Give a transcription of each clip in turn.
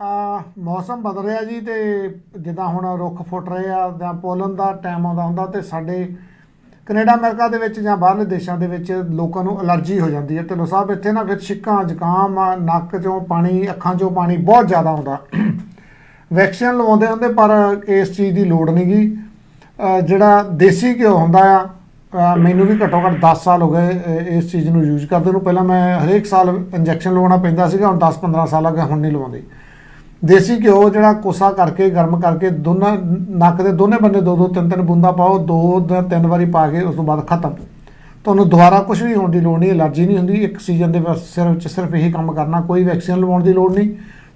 ਆ ਮੌਸਮ ਬਦਲ ਰਿਹਾ ਜੀ ਤੇ ਜਿੱਦਾਂ ਹੁਣ ਰੁੱਖ ਫੁੱਟ ਰਹੇ ਆ ਜਾਂ ਪੋਲਨ ਦਾ ਟਾਈਮ ਆਉਂਦਾ ਹੁੰਦਾ ਤੇ ਸਾਡੇ ਕੈਨੇਡਾ, ਅਮਰੀਕਾ ਦੇ ਵਿੱਚ ਜਾਂ ਬਾਹਰਲੇ ਦੇਸ਼ਾਂ ਦੇ ਵਿੱਚ ਲੋਕਾਂ ਨੂੰ ਅਲਰਜੀ ਹੋ ਜਾਂਦੀ ਹੈ। ਢਿੱਲੋਂ ਸਾਹਿਬ, ਇੱਥੇ ਨਾ ਫਿਰ ਛਿੱਕਾਂ, ਜ਼ੁਕਾਮ, ਨੱਕ ਚੋਂ ਪਾਣੀ, ਅੱਖਾਂ ਚੋਂ ਪਾਣੀ ਬਹੁਤ ਜ਼ਿਆਦਾ ਆਉਂਦਾ। ਵੈਕਸੀਨ ਲਵਾਉਂਦੇ ਹੁੰਦੇ, ਪਰ ਇਸ ਚੀਜ਼ ਦੀ ਲੋੜ ਨਹੀਂ ਨਹੀਂਗੀ ਜਿਹੜਾ ਦੇਸੀ ਘਿਓ ਹੁੰਦਾ ਆ ਮੈਨੂੰ ਵੀ ਘੱਟੋ ਘੱਟ 10 ਸਾਲ ਹੋ ਗਏ ਇਸ ਚੀਜ਼ ਨੂੰ ਯੂਜ਼ ਕਰਦੇ ਨੂੰ। ਪਹਿਲਾਂ ਮੈਂ ਹਰੇਕ ਸਾਲ ਇੰਜੈਕਸ਼ਨ ਲਵਾਉਣਾ ਪੈਂਦਾ ਸੀਗਾ, ਹੁਣ 10 15 ਸਾਲ ਹੋ ਗਏ ਹੁਣ ਨਹੀਂ ਲਵਾਉਂਦੇ। ਦੇਸੀ ਘਿਓ ਜਿਹੜਾ ਕੋਸਾ ਕਰਕੇ, ਗਰਮ ਕਰਕੇ ਦੋਨਾਂ ਨੱਕ ਦੇ ਦੋਨੇ ਬੰਨੇ ਦੋ ਦੋ ਤਿੰਨ ਤਿੰਨ ਬੂੰਦਾਂ ਪਾਓ, ਦੋ ਜਾਂ ਤਿੰਨ ਵਾਰੀ ਪਾ ਕੇ ਉਸ ਤੋਂ ਬਾਅਦ ਖਤਮ। ਤੁਹਾਨੂੰ ਦੁਬਾਰਾ ਕੁਝ ਵੀ ਹੋਣ ਦੀ ਲੋੜ ਨਹੀਂ ਐਲਰਜੀ ਨਹੀਂ ਹੁੰਦੀ, ਇੱਕ ਸੀਜ਼ਨ ਦੇ ਬਸ ਸਿਰਫ ਸਿਰਫ ਇਹੀ ਕੰਮ ਕਰਨਾ, ਕੋਈ ਵੈਕਸੀਨ ਲਵਾਉਣ ਦੀ ਲੋੜ ਨਹੀਂ।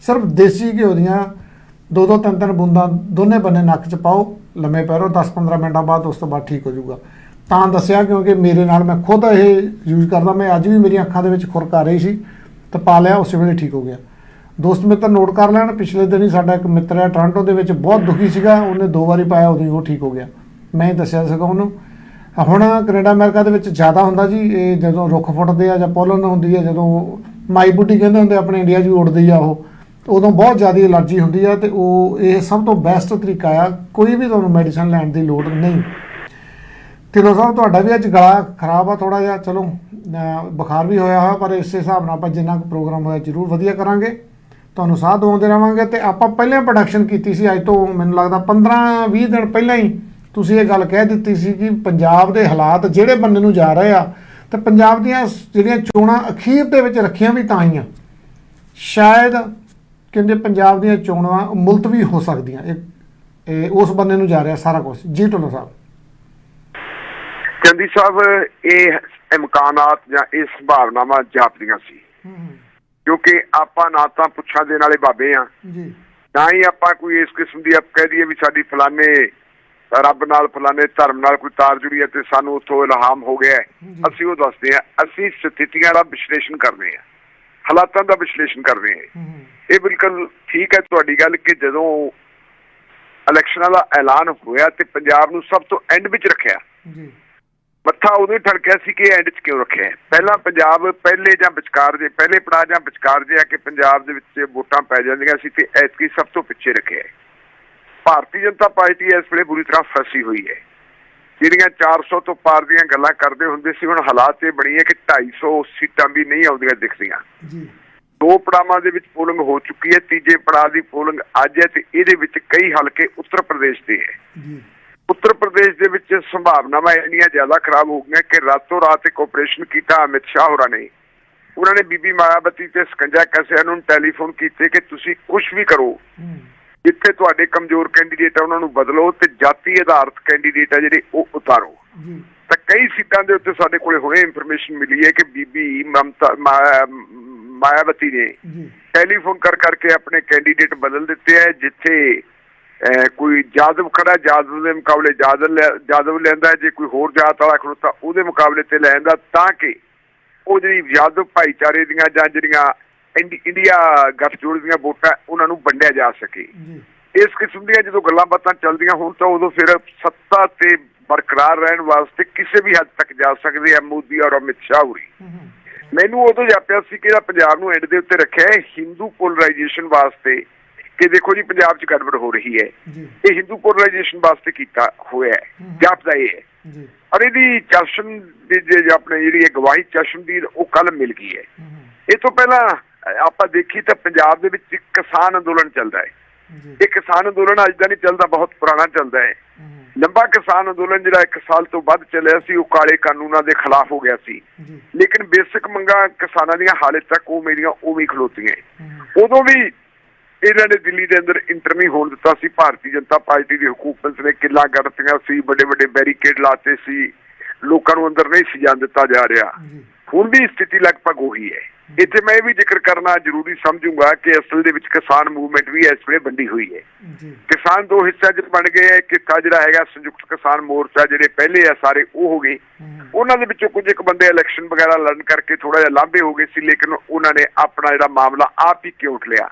ਸਿਰਫ ਦੇਸੀ ਘਿਓ ਦੀਆਂ ਦੋ ਦੋ ਤਿੰਨ ਤਿੰਨ ਬੂੰਦਾਂ ਦੋਨੇ ਬੰਨੇ ਨੱਕ 'ਚ ਪਾਓ, ਲੰਮੇ ਪੈਰੋ 10-15 ਮਿੰਟਾਂ ਬਾਅਦ ਉਸ ਤੋਂ ਬਾਅਦ ਠੀਕ ਹੋ ਜਾਊਗਾ। ਤਾਂ ਦੱਸਿਆ ਕਿਉਂਕਿ ਮੇਰੇ ਨਾਲ ਮੈਂ ਖੁਦ ਇਹ ਯੂਜ਼ ਕਰਦਾ, ਮੈਂ ਅੱਜ ਵੀ ਮੇਰੀਆਂ ਅੱਖਾਂ ਦੇ ਵਿੱਚ ਖੁਰਕ ਆ ਰਹੀ ਸੀ, ਤੇ ਪਾ ਲਿਆ, ਉਸੇ ਵੇਲੇ ਠੀਕ ਹੋ ਗਿਆ। ਦੋਸਤ ਮਿੱਤਰ ਨੋਟ ਕਰ ਲੈਣ, ਪਿਛਲੇ ਦਿਨ ਹੀ ਸਾਡਾ ਇੱਕ ਮਿੱਤਰ ਹੈ ਟੋਰਾਂਟੋ ਦੇ ਵਿੱਚ ਬਹੁਤ ਦੁਖੀ ਸੀਗਾ, ਉਹਨੇ ਦੋ ਵਾਰੀ ਪਾਇਆ, ਉਦੋਂ ਹੀ ਉਹ ਠੀਕ ਹੋ ਗਿਆ। ਮੈਂ ਹੀ ਦੱਸਿਆ ਸੀਗਾ ਉਹਨੂੰ। ਹੁਣ ਕੈਨੇਡਾ ਅਮਰੀਕਾ ਦੇ ਵਿੱਚ ਜ਼ਿਆਦਾ ਹੁੰਦਾ ਜੀ, ਇਹ ਜਦੋਂ ਰੁੱਖ ਫੁੱਟਦੇ ਆ ਜਾਂ ਪੋਲਨ ਹੁੰਦੀ ਹੈ ਜਦੋਂ ਮਾਈ ਬੁੱਢੀ ਕਹਿੰਦੇ ਹੁੰਦੇ ਆਪਣੇ ਇੰਡੀਆ 'ਚ ਵੀ ਉੱਡਦੀ ਆ ਉਹ, ਉਦੋਂ ਬਹੁਤ ਜ਼ਿਆਦਾ ਐਲਰਜੀ ਹੁੰਦੀ ਆ ਤੇ ਉਹ, ਇਹ ਸਭ ਤੋਂ ਬੈਸਟ ਤਰੀਕਾ ਆ, ਕੋਈ ਵੀ ਤੁਹਾਨੂੰ ਮੈਡੀਸਨ ਲੈਣ ਦੀ ਲੋੜ ਨਹੀਂ। ਢਿੱਲੋਂ ਸਾਹਿਬ, ਤੁਹਾਡਾ ਵੀ ਅੱਜ ਗਲਾ ਖਰਾਬ ਆ ਥੋੜਾ ਜਿਹਾ, ਚਲੋ ਬੁਖਾਰ ਵੀ ਹੋਇਆ ਹੋਇਆ, ਪਰ ਇਸੇ ਹਿਸਾਬ ਨਾਲ ਆਪਾਂ ਜਿੰਨਾ ਕੁ ਪ੍ਰੋਗਰਾਮ ਹੋਇਆ ਜ਼ਰੂਰ ਵਧੀਆ ਕਰਾਂਗੇ। ਤੁਹਾਨੂੰ ਸਾਥ ਦਵਾਉਂਦੇ ਰਵਾਂਗੇ ਤੇ ਆਪਾਂ ਪਹਿਲਾਂ ਪ੍ਰੋਡਕਸ਼ਨ ਕੀਤੀ ਸੀ ਅੱਜ ਤੋਂ ਮੈਨੂੰ ਲੱਗਦਾ 15 20 ਦਿਨ ਪਹਿਲਾਂ ਹੀ ਤੁਸੀਂ ਇਹ ਗੱਲ ਕਹਿ ਦਿੱਤੀ ਸੀ ਕਿ ਪੰਜਾਬ ਦੇ ਹਾਲਾਤ ਜਿਹੜੇ ਬੰਨੇ ਨੂੰ ਜਾ ਰਹੇ ਆ ਤੇ ਪੰਜਾਬ ਦੀਆਂ ਜਿਹੜੀਆਂ ਚੋਣਾਂ ਅਖੀਰ ਦੇ ਵਿੱਚ ਰੱਖੀਆਂ ਵੀ ਤਾਂ ਹੀ ਆ। ਸ਼ਾਇਦ ਕਹਿੰਦੇ ਪੰਜਾਬ ਦੀਆਂ ਚੋਣਾਂ ਮੁਲਤਵੀ ਹੋ ਸਕਦੀਆਂ ਇਹ ਉਸ ਬੰਨੇ ਨੂੰ ਜਾ ਰਿਹਾ ਸਾਰਾ ਕੁਝ ਜੀ ਢਿੱਲੋਂ ਸਾਹਿਬ। ਚੰਦੀ ਸਾਹਿਬ ਇਹ ਇਮਕਾਨਾਤ ਜਾਂ ਇਹ ਸੰਭਾਵਨਾਵਾਂ ਜਾਪਦੀਆਂ ਸੀ। ਕਿਉਂਕਿ ਆਪਾਂ ਨਾ ਤਾਂ ਪੁੱਛਾਂ ਦੇ ਨਾਲੇ ਬਾਬੇ ਆ। ਜੀ। ਨਾ ਹੀ ਆਪਾਂ ਕੋਈ ਇਸ ਕਿਸਮ ਦੀ ਆਪ ਕਹਿ ਦਈਏ ਵੀ ਸਾਡੀ ਫਲਾਣੇ ਰੱਬ ਨਾਲ ਫਲਾਣੇ ਧਰਮ ਨਾਲ ਕੋਈ ਤਾਰ ਜੁੜੀ ਹੈ ਤੇ ਸਾਨੂੰ ਉੱਥੋਂ ਇਲਹਾਮ ਹੋ ਗਿਆ। ਅਸੀਂ ਉਹ ਦੱਸਦੇ ਆ ਅਸੀਂ ਸਥਿਤੀਆਂ ਦਾ ਵਿਸ਼ਲੇਸ਼ਣ ਕਰਦੇ ਆ ਹਾਲਾਤਾਂ ਦਾ ਵਿਸ਼ਲੇਸ਼ਣ ਕਰਦੇ ਆ ਇਹ ਬਿਲਕੁਲ ਠੀਕ ਹੈ ਤੁਹਾਡੀ ਗੱਲ ਕਿ ਜਦੋਂ ਇਲੈਕਸ਼ਨਾਂ ਦਾ ਐਲਾਨ ਹੋਇਆ ਤੇ ਪੰਜਾਬ ਨੂੰ ਸਭ ਤੋਂ ਐਂਡ ਵਿੱਚ ਰੱਖਿਆ। ਜੀ। ਮੱਥਾ ਉਦੋਂ ਹੀ ਠੜਕਿਆ ਸੀ ਕਿ ਐਂਡ 'ਚ ਕਿਉਂ ਰੱਖਿਆ? ਪਹਿਲਾਂ ਪੰਜਾਬ ਪਹਿਲੇ ਜਾਂ ਵਿਚਕਾਰ ਦੇ ਪਹਿਲੇ ਪੜਾਅ ਜਾਂ ਵਿਚਕਾਰ ਜੇ ਆ ਕੇ ਪੰਜਾਬ ਦੇ ਵਿੱਚ ਵੋਟਾਂ ਪੈ ਜਾਂਦੀਆਂ ਸੀ ਤੇ ਐਤਕੀ ਸਭ ਤੋਂ ਪਿੱਛੇ ਰੱਖਿਆ। ਭਾਰਤੀ ਜਨਤਾ ਪਾਰਟੀ ਇਸ ਵੇਲੇ ਬੁਰੀ ਤਰ੍ਹਾਂ ਫਸੀ ਹੋਈ ਹੈ। ਜਿਹੜੀਆਂ 400 ਤੋਂ ਪਾਰ ਦੀਆਂ ਗੱਲਾਂ ਕਰਦੇ ਹੁੰਦੇ ਸੀ ਹੁਣ ਹਾਲਾਤ ਇਹ ਬਣੀ ਹੈ ਕਿ 250 ਸੀਟਾਂ ਵੀ ਨਹੀਂ ਆਉਂਦੀਆਂ ਦਿਖਦੀਆਂ। ਜੀ। ਦੋ ਪੜਾਵਾਂ ਦੇ ਵਿੱਚ ਪੋਲਿੰਗ ਹੋ ਚੁੱਕੀ ਹੈ ਤੀਜੇ ਪੜਾਅ ਦੀ ਪੋਲਿੰਗ ਅੱਜ ਹੈ ਤੇ ਇਹਦੇ ਵਿੱਚ ਕਈ ਹਲਕੇ ਉੱਤਰ ਪ੍ਰਦੇਸ਼ ਦੇ ਹੈ। ਜੀ। ਉੱਤਰ ਪ੍ਰਦੇਸ਼ ਦੇ ਵਿੱਚ ਸੰਭਾਵਨਾਵਾਂ ਇੰਨੀਆਂ ਜ਼ਿਆਦਾ ਖਰਾਬ ਹੋ ਗਈਆਂ ਕਿ ਰਾਤੋਂ ਰਾਤ ਇੱਕ ਆਪਰੇਸ਼ਨ ਕੀਤਾ ਅਮਿਤ ਸ਼ਾਹ ਹੋਰਾਂ ਨੇ। ਉਹਨਾਂ ਨੇ ਬੀਬੀ ਮਾਇਆਵਤੀ ਤੇ ਸਕੰਜਾ ਕਸਿਆ ਨੂੰ ਟੈਲੀਫੋਨ ਕੀਤੇ ਕਿ ਤੁਸੀਂ ਕੁਝ ਵੀ ਕਰੋ। ਜਿੱਥੇ ਤੁਹਾਡੇ ਕਮਜ਼ੋਰ ਕੈਂਡੀਡੇਟ ਆ ਉਹਨਾਂ ਨੂੰ ਬਦਲੋ ਤੇ ਜਾਤੀ ਆਧਾਰਿਤ ਕੈਂਡੀਡੇਟ ਆ ਜਿਹੜੇ ਉਹ ਉਤਾਰੋ। ਤਾਂ ਕਈ ਸੀਟਾਂ ਦੇ ਉੱਤੇ ਸਾਡੇ ਕੋਲੇ ਹੁਣੇ ਇਨਫੋਰਮੇਸ਼ਨ ਮਿਲੀ ਹੈ ਕਿ ਬੀਬੀ ਮਮਤਾ ਮਾਇਆਵਤੀ ਨੇ ਟੈਲੀਫੋਨ ਕਰ ਕਰਕੇ ਆਪਣੇ ਕੈਂਡੀਡੇਟ ਬਦਲ ਦਿੱਤੇ ਹੈ ਜਿੱਥੇ ਕੋਈ ਜਾਦਵ ਖੜਾ ਜਾਦਵ ਦੇ ਮੁਕਾਬਲੇ ਜਾਦਵ ਜਾਦਵ ਲੈਂਦਾ ਜੇ ਕੋਈ ਹੋਰ ਜਾਤ ਵਾਲਾ ਖੜੋਤਾ ਉਹਦੇ ਮੁਕਾਬਲੇ ਤੇ ਲੈਂਦਾ ਤਾਂ ਕਿ ਉਹ ਜਿਹੜੀ ਜਾਦਵ ਭਾਈਚਾਰੇ ਦੀਆਂ ਜਾਂ ਜਿਹੜੀਆਂ ਇੰਡੀ- ਇੰਡੀਆ ਗੱਠਜੋੜ ਦੀਆਂ ਵੋਟਾਂ ਉਹਨਾਂ ਨੂੰ ਵੰਡਿਆ ਜਾ ਸਕੇ। ਇਸ ਕਿਸਮ ਦੀਆਂ ਜਦੋਂ ਗੱਲਾਂ ਬਾਤਾਂ ਚੱਲਦੀਆਂ ਹੋਣ ਤਾਂ ਉਦੋਂ ਫਿਰ ਸੱਤਾ ਤੇ ਬਰਕਰਾਰ ਰਹਿਣ ਵਾਸਤੇ ਕਿਸੇ ਵੀ ਹੱਦ ਤੱਕ ਜਾ ਸਕਦੇ ਆ ਮੋਦੀ ਔਰ ਅਮਿਤ ਸ਼ਾਹ ਹੋਰੀ ਮੈਨੂੰ ਉਦੋਂ ਜਾਪਿਆ ਸੀ ਕਿ ਪੰਜਾਬ ਨੂੰ ਐਂਡ ਦੇ ਉੱਤੇ ਰੱਖਿਆ ਹੈ ਹਿੰਦੂ ਪੋਲਰਾਈਜੇਸ਼ਨ ਵਾਸਤੇ ਕਿ ਦੇਖੋ ਜੀ ਪੰਜਾਬ 'ਚ ਗੜਬੜ ਹੋ ਰਹੀ ਹੈ। ਇਹ ਹਿੰਦੂ ਪੋਲਰਾਈਜੇਸ਼ਨ ਵਾਸਤੇ ਕੀਤਾ ਹੋਇਆ ਹੈ। ਜਾਪਦਾ ਇਹ ਹੈ। ਜੀ। ਔਰ ਇਹਦੀ ਚਸ਼ਨ ਦੀ ਜੇ ਆਪਣੇ ਜਿਹੜੀ ਇਹ ਗਵਾਹੀ ਚਸ਼ਨ ਦੀ ਉਹ ਕੱਲ ਮਿਲ ਗਈ ਹੈ। ਇਹ ਤੋਂ ਪਹਿਲਾਂ ਆਪਾਂ ਦੇਖੀ ਤਾਂ ਪੰਜਾਬ ਦੇ ਵਿੱਚ ਕਿਸਾਨ ਅੰਦੋਲਨ ਚੱਲਦਾ ਹੈ। ਇਹ ਕਿਸਾਨ ਅੰਦੋਲਨ ਅੱਜ ਦਾ ਨਹੀਂ ਚੱਲਦਾ ਬਹੁਤ ਪੁਰਾਣਾ ਚੱਲਦਾ ਹੈ। ਲੰਬਾ ਕਿਸਾਨ ਅੰਦੋਲਨ ਜਿਹੜਾ ਇੱਕ ਸਾਲ ਤੋਂ ਵੱਧ ਚੱਲਿਆ ਸੀ ਉਹ ਕਾਲੇ ਕਾਨੂੰਨਾਂ ਦੇ ਖਿਲਾਫ ਹੋ ਗਿਆ ਸੀ। ਲੇਕਿਨ ਬੇਸਿਕ ਮੰਗਾਂ ਕਿਸਾਨਾਂ ਦੀਆਂ ਹਾਲੇ ਤੱਕ ਉਹ ਮੇਰੀਆਂ ਉਵੇਂ ਖਲੋਤੀਆਂ ਉਦੋਂ ਵੀ ਇਹਨਾਂ ਨੇ ਦਿੱਲੀ ਦੇ ਅੰਦਰ ਇੰਟਰ ਨਹੀਂ ਹੋਣ ਦਿੱਤਾ ਸੀ। ਭਾਰਤੀ ਜਨਤਾ ਪਾਰਟੀ ਦੀ ਹਕੂਮਤ ਨੇ ਕਿੱਲਾ ਕਰਤੀਆਂ ਸੀ। ਵੱਡੇ ਵੱਡੇ ਬੈਰੀਕੇਡ ਲਾਤੇ ਸੀ। ਲੋਕਾਂ ਨੂੰ ਅੰਦਰ ਨਹੀਂ ਸੀ ਜਾਣ ਦਿੱਤਾ ਜਾ ਰਿਹਾ। ਹੁਣ ਵੀ ਸਥਿਤੀ ਲਗਭਗ ਉਹੀ ਹੈ। ਇੱਥੇ ਮੈਂ ਇਹ ਵੀ ਜ਼ਿਕਰ ਕਰਨਾ ਜ਼ਰੂਰੀ ਸਮਝੂੰਗਾ ਕਿ ਅਸਲ ਦੇ ਵਿੱਚ ਕਿਸਾਨ ਮੂਵਮੈਂਟ ਵੀ ਇਸ ਵੇਲੇ ਵੰਡੀ ਹੋਈ ਹੈ। ਕਿਸਾਨ ਦੋ ਹਿੱਸਿਆਂ 'ਚ ਬਣ ਗਏ ਹੈ। ਕਿ ਤਾਂ ਜਿਹੜਾ ਹੈਗਾ ਸੰਯੁਕਤ ਕਿਸਾਨ ਮੋਰਚਾ ਜਿਹੜੇ ਪਹਿਲੇ ਆ ਸਾਰੇ ਉਹ ਹੋ ਗਏ। ਉਹਨਾਂ ਦੇ ਵਿੱਚੋਂ ਕੁਝ ਇੱਕ ਬੰਦੇ ਇਲੈਕਸ਼ਨ ਵਗੈਰਾ ਲੜਨ ਕਰਕੇ ਥੋੜਾ ਜਿਹਾ ਲਾਂਭੇ ਹੋ ਗਏ ਸੀ ਲੇਕਿਨ ਉਹਨਾਂ ਨੇ ਆਪਣਾ ਜਿਹੜਾ ਮਾਮਲਾ ਆਪ ਹੀ ਕਿਉਂ ਉੱਠ ਲਿਆ।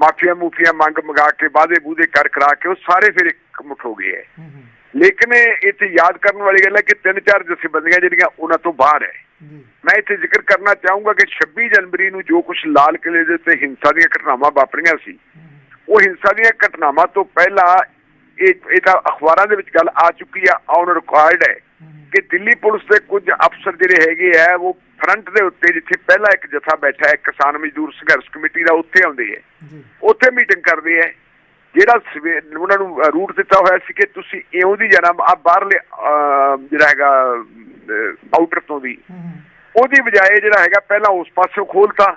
ਮਾਫੀਆ ਮੂਫੀਆਂ ਮੰਗ ਮੰਗਾ ਕੇ ਵਾਅਦੇ ਬੂਦੇ ਕਰ ਕਰਾ ਕੇ ਉਹ ਸਾਰੇ ਫਿਰ ਇੱਕ ਮੁੱਠ ਹੋ ਗਏ ਹੈ। ਲੇਕਿਨ ਇੱਥੇ ਯਾਦ ਕਰਨ ਵਾਲੀ ਗੱਲ ਹੈ ਕਿ ਤਿੰਨ ਚਾਰ ਜਥੇਬੰਦੀਆਂ ਜਿਹੜੀਆਂ ਉਹਨਾਂ ਤੋਂ ਬਾਹਰ ਹੈ। ਮੈਂ ਇੱਥੇ ਜ਼ਿਕਰ ਕਰਨਾ ਚਾਹੂੰਗਾ ਕਿ 26 ਜਨਵਰੀ ਨੂੰ ਜੋ ਕੁਝ ਲਾਲ ਕਿਲੇ ਦੇ ਉੱਤੇ ਹਿੰਸਾ ਦੀਆਂ ਘਟਨਾਵਾਂ ਵਾਪਰੀਆਂ ਸੀ ਉਹ ਹਿੰਸਾ ਦੀਆਂ ਘਟਨਾਵਾਂ ਤੋਂ ਪਹਿਲਾਂ ਇਹ ਇਹ ਤਾਂ ਅਖਬਾਰਾਂ ਦੇ ਵਿੱਚ ਗੱਲ ਆ ਚੁੱਕੀ ਆ ਔਨ ਰਿਕਾਰਡ ਹੈ ਕਿ ਦਿੱਲੀ ਪੁਲਿਸ ਦੇ ਕੁਝ ਅਫਸਰ ਜਿਹੜੇ ਹੈਗੇ ਆ ਉਹ ਫਰੰਟ ਦੇ ਉੱਤੇ ਜਿੱਥੇ ਪਹਿਲਾਂ ਇੱਕ ਜਥਾ ਬੈਠਾ ਹੈ ਕਿਸਾਨ ਮਜ਼ਦੂਰ ਸੰਘਰਸ਼ ਕਮੇਟੀ ਦਾ ਉੱਥੇ ਆਉਂਦੇ ਹੈ। ਉੱਥੇ ਮੀਟਿੰਗ ਕਰਦੇ ਹੈ। ਜਿਹੜਾ ਉਹਨਾਂ ਨੂੰ ਰੂਟ ਦਿੱਤਾ ਹੋਇਆ ਸੀ ਕਿ ਤੁਸੀਂ ਇਉਂ ਦੀ ਜਾਣਾ ਆ ਬਾਹਰਲੇ ਜਿਹੜਾ ਹੈਗਾ ਆਊਟਰ ਤੋਂ ਦੀ ਹੂੰ ਉਹਦੀ ਬਜਾਏ ਜਿਹੜਾ ਹੈਗਾ ਪਹਿਲਾਂ ਉਸ ਪਾਸਿਓਂ ਖੋਲਤਾ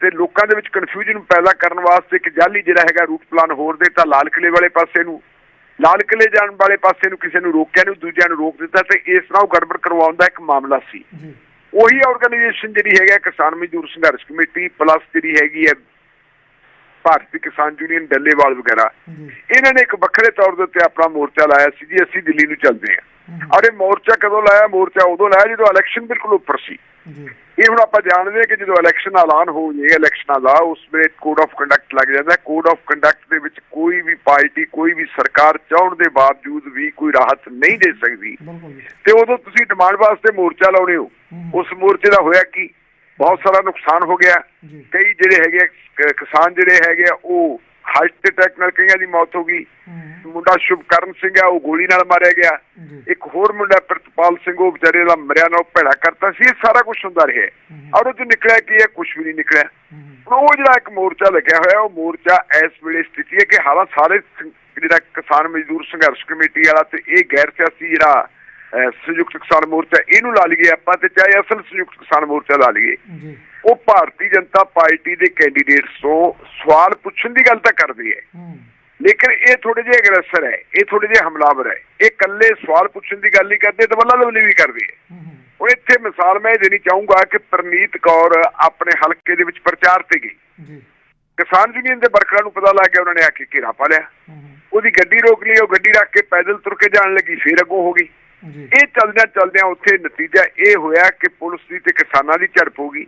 ਤੇ ਲੋਕਾਂ ਦੇ ਵਿੱਚ ਕਨਫਿਊਜ਼ਨ ਪੈਦਾ ਕਰਨ ਵਾਸਤੇ ਇੱਕ ਜਾਲੀ ਜਿਹੜਾ ਹੈਗਾ ਰੂਟ ਪਲਾਨ ਹੋਰ ਦਿੱਤਾ ਲਾਲ ਕਿਲੇ ਵਾਲੇ ਪਾਸੇ ਨੂੰ। ਲਾਲ ਕਿਲੇ ਜਾਣ ਵਾਲੇ ਪਾਸੇ ਨੂੰ ਕਿਸੇ ਨੂੰ ਰੋਕਿਆ ਨਹੀਂ ਦੂਜਿਆਂ ਨੂੰ ਰੋਕ ਦਿੱਤਾ ਤੇ ਇਸ ਤਰ੍ਹਾਂ ਉਹ ਗੜਬੜ ਕਰਵਾਉਣ ਦਾ ਇੱਕ ਮਾਮਲਾ ਸੀ। ਉਹੀ ਆਰਗੇਨਾਈਜੇਸ਼ਨ ਜਿਹੜੀ ਹੈਗਾ ਕਿਸਾਨ ਮਜ਼ਦੂਰ ਸੰਘਰਸ਼ ਕਮੇਟੀ ਪਲੱਸ ਜਿਹੜੀ ਹੈਗੀ ਹੈ ਭਾਰਤੀ ਕਿਸਾਨ ਯੂਨੀਅਨ ਡੱਲੇਵਾਲ ਵਗੈਰਾ। ਇਹਨਾਂ ਨੇ ਇੱਕ ਵੱਖਰੇ ਤੌਰ ਦੇ ਉੱਤੇ ਆਪਣਾ ਮੋਰਚਾ ਲਾਇਆ ਸੀ ਜੀ ਅਸੀਂ ਦਿੱਲੀ ਨੂੰ ਚੱਲਦੇ ਹਾਂ। ਔਰ ਇਹ ਮੋਰਚਾ ਕਦੋਂ ਲਾਇਆ? ਮੋਰਚਾ ਉਦੋਂ ਲਾਇਆ ਜਦੋਂ ਇਲੈਕਸ਼ਨ ਬਿਲਕੁਲ ਉੱਪਰ ਸੀ। ਇਹ ਹੁਣ ਆਪਾਂ ਜਾਣਦੇ ਹਾਂ ਕਿ ਜਦੋਂ ਇਲੈਕਸ਼ਨ ਐਲਾਨ ਹੋ ਜੇ ਇਲੈਕਸ਼ਨਾਂ ਦਾ ਉਸ ਵੇਲੇ ਕੋਡ ਆਫ ਕੰਡਕਟ ਲੱਗ ਜਾਂਦਾ ਕੋਡ ਆਫ ਕੰਡਕਟ ਦੇ ਵਿੱਚ ਕੋਈ ਵੀ ਪਾਰਟੀ ਕੋਈ ਵੀ ਸਰਕਾਰ ਚਾਹਣ ਦੇ ਬਾਵਜੂਦ ਵੀ ਕੋਈ ਰਾਹਤ ਨਹੀਂ ਦੇ ਸਕਦੀ। ਤੇ ਉਦੋਂ ਤੁਸੀਂ ਡਿਮਾਂਡ ਵਾਸਤੇ ਮੋਰਚਾ ਲਾਉਣੇ ਹੋ। ਉਸ ਮੋਰਚੇ ਦਾ ਹੋਇਆ ਕੀ? ਬਹੁਤ ਸਾਰਾ ਨੁਕਸਾਨ ਹੋ ਗਿਆ। ਕਈ ਜਿਹੜੇ ਹੈਗੇ ਕਿਸਾਨ ਜਿਹੜੇ ਹੈਗੇ ਉਹ ਹਾਰਟ ਅਟੈਕ ਨਾਲ ਕਈਆਂ ਦੀ ਮੌਤ ਹੋ ਗਈ। ਮੁੰਡਾ ਸ਼ੁਭਕਰਨ ਸਿੰਘ ਆ ਉਹ ਗੋਲੀ ਨਾਲ ਮਾਰਿਆ ਗਿਆ। ਜੀ। ਇੱਕ ਹੋਰ ਮੁੰਡਾ ਪ੍ਰਿਤਪਾਲ ਸਿੰਘ ਉਹ ਵਿਚਾਰੇ ਦਾ ਮਰਿਆ ਨਾਲ ਭੈੜਾ ਕਰਤਾ ਸੀ ਇਹ ਸਾਰਾ ਕੁਝ ਹੁੰਦਾ ਰਿਹਾ। ਔਰ ਉਹ ਚ ਨਿਕਲਿਆ ਕੀ ਹੈ ਕੁਝ ਵੀ ਨਹੀਂ ਨਿਕਲਿਆ। ਉਹ ਜਿਹੜਾ ਇੱਕ ਮੋਰਚਾ ਲੱਗਿਆ ਹੋਇਆ ਉਹ ਮੋਰਚਾ ਇਸ ਵੇਲੇ ਸਥਿਤੀ ਹੈ ਕਿ ਹਾਲਾਂ ਸਾਰੇ ਜਿਹੜਾ ਕਿਸਾਨ ਮਜ਼ਦੂਰ ਸੰਘਰਸ਼ ਕਮੇਟੀ ਵਾਲਾ ਤੇ ਇਹ ਗੈਰ ਸਿਆਸੀ ਜਿਹੜਾ ਸੰਯੁਕਤ ਕਿਸਾਨ ਮੋਰਚਾ ਇਹਨੂੰ ਲਾ ਲਈਏ ਆਪਾਂ ਤੇ ਚਾਹੇ ਅਸਲ ਸੰਯੁਕਤ ਕਿਸਾਨ ਮੋਰਚਾ ਲਾ ਲਈਏ। ਜੀ। ਉਹ ਭਾਰਤੀ ਜਨਤਾ ਪਾਰਟੀ ਦੇ ਕੈਂਡੀਡੇਟਸ ਤੋਂ ਸਵਾਲ ਪੁੱਛਣ ਦੀ ਗੱਲ ਤਾਂ ਕਰਦੇ ਹੈ ਹੂੰ। ਲੇਕਿਨ ਇਹ ਥੋੜੇ ਜਿਹੇ ਅਗਰੈਸਰ ਹੈ ਇਹ ਥੋੜੇ ਜਿਹੇ ਹਮਲਾਵਰ ਹੈ ਇਹ ਇਕੱਲੇ ਸਵਾਲ ਪੁੱਛਣ ਦੀ ਗੱਲ ਨਹੀਂ ਕਰਦੇ ਦਵੱਲਾ ਦਵਲੀ ਵੀ ਕਰਦੇ ਹੈ ਹੂੰ। ਹੁਣ ਇੱਥੇ ਮਿਸਾਲ ਮੈਂ ਦੇਣੀ ਚਾਹੂੰਗਾ ਕਿ ਪ੍ਰਨੀਤ ਕੌਰ ਆਪਣੇ ਹਲਕੇ ਦੇ ਵਿੱਚ ਪ੍ਰਚਾਰ ਤੇ ਗਈ। ਕਿਸਾਨ ਯੂਨੀਅਨ ਦੇ ਵਰਕਰਾਂ ਨੂੰ ਪਤਾ ਲੱਗ ਗਿਆ ਉਹਨਾਂ ਨੇ ਆ ਕੇ ਘੇਰਾ ਪਾ ਲਿਆ। ਉਹਦੀ ਗੱਡੀ ਰੋਕ ਲਈ ਉਹ ਗੱਡੀ ਰੱਖ ਕੇ ਪੈਦਲ ਤੁਰ ਕੇ ਜਾਣ ਲੱਗੀ ਫੇਰ ਅੱਗੋਂ ਹੋ ਗਈ। ਇਹ ਚੱਲਦਿਆਂ ਚੱਲਦਿਆਂ ਉੱਥੇ ਨਤੀਜਾ ਇਹ ਹੋਇਆ ਕਿ ਪੁਲਿਸ ਦੀ ਤੇ ਕਿਸਾਨਾਂ ਦੀ ਝੜਪ ਹੋ ਗਈ।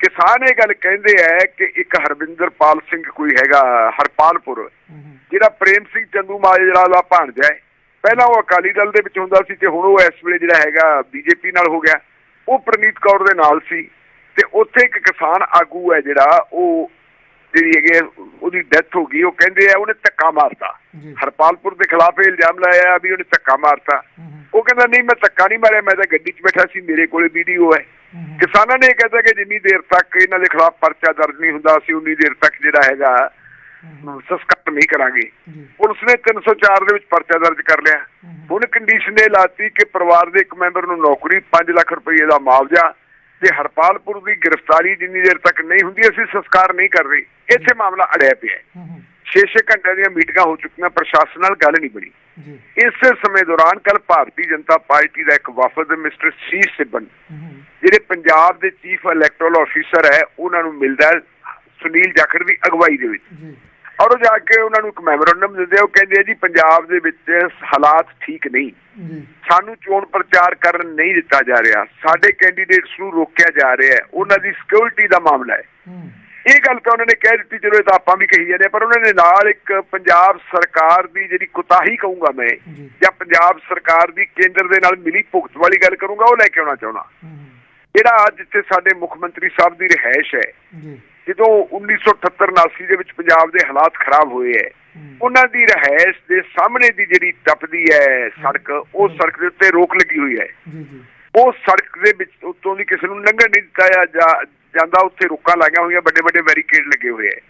ਕਿਸਾਨ ਇਹ ਗੱਲ ਕਹਿੰਦੇ ਆ ਕਿ ਇੱਕ ਹਰਵਿੰਦਰਪਾਲ ਸਿੰਘ ਕੋਈ ਹੈਗਾ ਹਰਪਾਲਪੁਰ ਜਿਹੜਾ ਪ੍ਰੇਮ ਸਿੰਘ ਚੰਦੂ ਮਾਜਰਾ ਦਾ ਭਾਣਜਾ ਹੈ। ਪਹਿਲਾਂ ਉਹ ਅਕਾਲੀ ਦਲ ਦੇ ਵਿੱਚ ਹੁੰਦਾ ਸੀ ਤੇ ਹੁਣ ਉਹ ਇਸ ਵੇਲੇ ਜਿਹੜਾ ਹੈਗਾ ਬੀਜੇਪੀ ਨਾਲ ਹੋ ਗਿਆ। ਉਹ ਪ੍ਰਨੀਤ ਕੌਰ ਦੇ ਨਾਲ ਸੀ ਤੇ ਉੱਥੇ ਇੱਕ ਕਿਸਾਨ ਆਗੂ ਹੈ ਜਿਹੜਾ ਉਹ ਜਿਹੜੀ ਹੈਗੇ ਉਹਦੀ ਡੈਥ ਹੋ ਗਈ ਉਹ ਕਹਿੰਦੇ ਆ ਉਹਨੇ ਧੱਕਾ ਮਾਰਤਾ। ਹਰਪਾਲਪੁਰ ਦੇ ਖਿਲਾਫ ਇਹ ਇਲਜ਼ਾਮ ਲਾਇਆ ਵੀ ਉਹਨੇ ਧੱਕਾ ਮਾਰਤਾ। ਉਹ ਕਹਿੰਦਾ ਨਹੀਂ ਮੈਂ ਧੱਕਾ ਨਹੀਂ ਮਾਰਿਆ ਮੈਂ ਤਾਂ ਗੱਡੀ 'ਚ ਬੈਠਾ ਸੀ ਮੇਰੇ ਕੋਲੇ ਵੀਡੀਓ ਹੈ। ਕਿਸਾਨਾਂ ਨੇ ਇਹ ਕਹਿੰਦਾ ਕਿ ਜਿੰਨੀ ਦੇਰ ਤੱਕ ਇਹਨਾਂ ਦੇ ਖਿਲਾਫ ਪਰਚਾ ਦਰਜ ਨਹੀਂ ਹੁੰਦਾ ਅਸੀਂ ਉਨੀ ਦੇਰ ਤੱਕ ਜਿਹੜਾ ਹੈਗਾ ਹੂੰ ਸਸਕਤ ਨਹੀਂ ਕਰਾਂਗੇ। ਪੁਲਿਸ ਨੇ 304 ਦੇ ਵਿੱਚ ਪਰਚਾ ਦਰਜ ਕਰ ਲਿਆ। ਹੁਣ ਕੰਡੀਸ਼ਨ ਇਹ ਲਾਤੀ ਕਿ ਪਰਿਵਾਰ ਦੇ ਇੱਕ ਮੈਂਬਰ ਨੂੰ ਨੌਕਰੀ 5 ਲੱਖ ਰੁਪਏ ਦਾ ਮੁਆਵਜ਼ਾ ਤੇ ਹਰਪਾਲਪੁਰ ਦੀ ਗ੍ਰਿਫਤਾਰੀ ਜਿੰਨੀ ਦੇਰ ਤੱਕ ਨਹੀਂ ਹੁੰਦੀ ਅਸੀਂ ਸੰਸਕਾਰ ਨਹੀਂ ਕਰ ਰਹੇ। ਇੱਥੇ ਮਾਮਲਾ ਅੜਿਆ ਪਿਆ ਹੈ। ਹੂੰ 6-6 ਘੰਟਿਆਂ ਦੀਆਂ ਮੀਟਿੰਗਾਂ ਹੋ ਚੁੱਕੀਆਂ ਪ੍ਰਸ਼ਾਸਨ ਨਾਲ ਗੱਲ ਨਹੀਂ ਬਣੀ। ਇਸੇ ਸਮੇਂ ਦੌਰਾਨ ਕੱਲ ਭਾਰਤੀ ਜਨਤਾ ਪਾਰਟੀ ਦਾ ਇੱਕ ਵਫਦ ਮਿਸਟਰ ਸੀ ਸਿਬਨ ਜਿਹੜੇ ਪੰਜਾਬ ਦੇ ਚੀਫ ਇਲੈਕਟਰਲ ਆਫੀਸਰ ਹੈ ਉਹਨਾਂ ਨੂੰ ਮਿਲਦਾ ਸੁਨੀਲ ਜਾਖੜ ਦੀ ਅਗਵਾਈ ਦੇ ਵਿੱਚ। ਔਰ ਉਹ ਜਾ ਕੇ ਉਹਨਾਂ ਨੂੰ ਇੱਕ ਮੈਮੋਰੰਡਮ ਦਿੰਦੇ ਉਹ ਕਹਿੰਦੇ ਆ ਜੀ ਪੰਜਾਬ ਦੇ ਵਿੱਚ ਹਾਲਾਤ ਠੀਕ ਨਹੀਂ। ਸਾਨੂੰ ਚੋਣ ਪ੍ਰਚਾਰ ਕਰਨ ਨਹੀਂ ਦਿੱਤਾ ਜਾ ਰਿਹਾ। ਸਾਡੇ ਕੈਂਡੀਡੇਟਸ ਨੂੰ ਰੋਕਿਆ ਜਾ ਰਿਹਾ ਹੈ। ਉਹਨਾਂ ਦੀ ਸਿਕਿਉਰਿਟੀ ਦਾ ਮਾਮਲਾ ਹੈ। ਇਹ ਗੱਲ ਤਾਂ ਉਹਨਾਂ ਨੇ ਕਹਿ ਦਿੱਤੀ ਚਲੋ ਇਹ ਤਾਂ ਆਪਾਂ ਵੀ ਕਹੀ ਜਾਂਦੇ ਪਰ ਉਹਨਾਂ ਨੇ ਨਾਲ ਇੱਕ ਪੰਜਾਬ ਸਰਕਾਰ ਦੀ ਜਿਹੜੀ ਕੁਤਾਹੀ ਕਹੂੰਗਾ ਮੈਂ ਜੀ। ਪੰਜਾਬ ਸਰਕਾਰ ਦੀ ਕੇਂਦਰ ਦੇ ਨਾਲ ਮਿਲੀ ਭੁਗਤ ਵਾਲੀ ਗੱਲ ਕਰੂੰਗਾ ਉਹ ਲੈ ਕੇ ਆਉਣਾ ਚਾਹੁੰਦਾ। ਜਿਹੜਾ ਅੱਜ ਇੱਥੇ ਸਾਡੇ ਮੁੱਖ ਮੰਤਰੀ ਸਾਹਿਬ ਦੀ ਰਿਹਾਇਸ਼ ਹੈ ਜੀ। ਜਦੋਂ 1978-79 ਦੇ ਵਿੱਚ ਪੰਜਾਬ ਦੇ ਹਾਲਾਤ ਖਰਾਬ ਹੋਏ ਐ ਉਹਨਾਂ ਦੀ ਰਹਿائش ਦੇ ਸਾਹਮਣੇ ਦੀ ਜਿਹੜੀ ਟੱਪਦੀ ਐ ਸੜਕ ਉਹ ਸੜਕ ਦੇ ਉੱਤੇ ਰੋਕ ਲੱਗੀ ਹੋਈ ਐ ਉਹ ਸੜਕ ਦੇ ਵਿੱਚ ਉੱਤੋਂ ਦੀ ਕਿਸੇ ਨੂੰ ਲੰਘਣ ਨਹੀਂ ਦਿੱਤਾ ਜਾ ਜਾਂਦਾ ਉੱਥੇ ਰੋਕਾਂ ਲੱਗੀਆਂ ਹੋਈਆਂ ਵੱਡੇ ਵੱਡੇ ਬੈਰੀਕੇਡ ਲੱਗੇ ਹੋਏ ਐ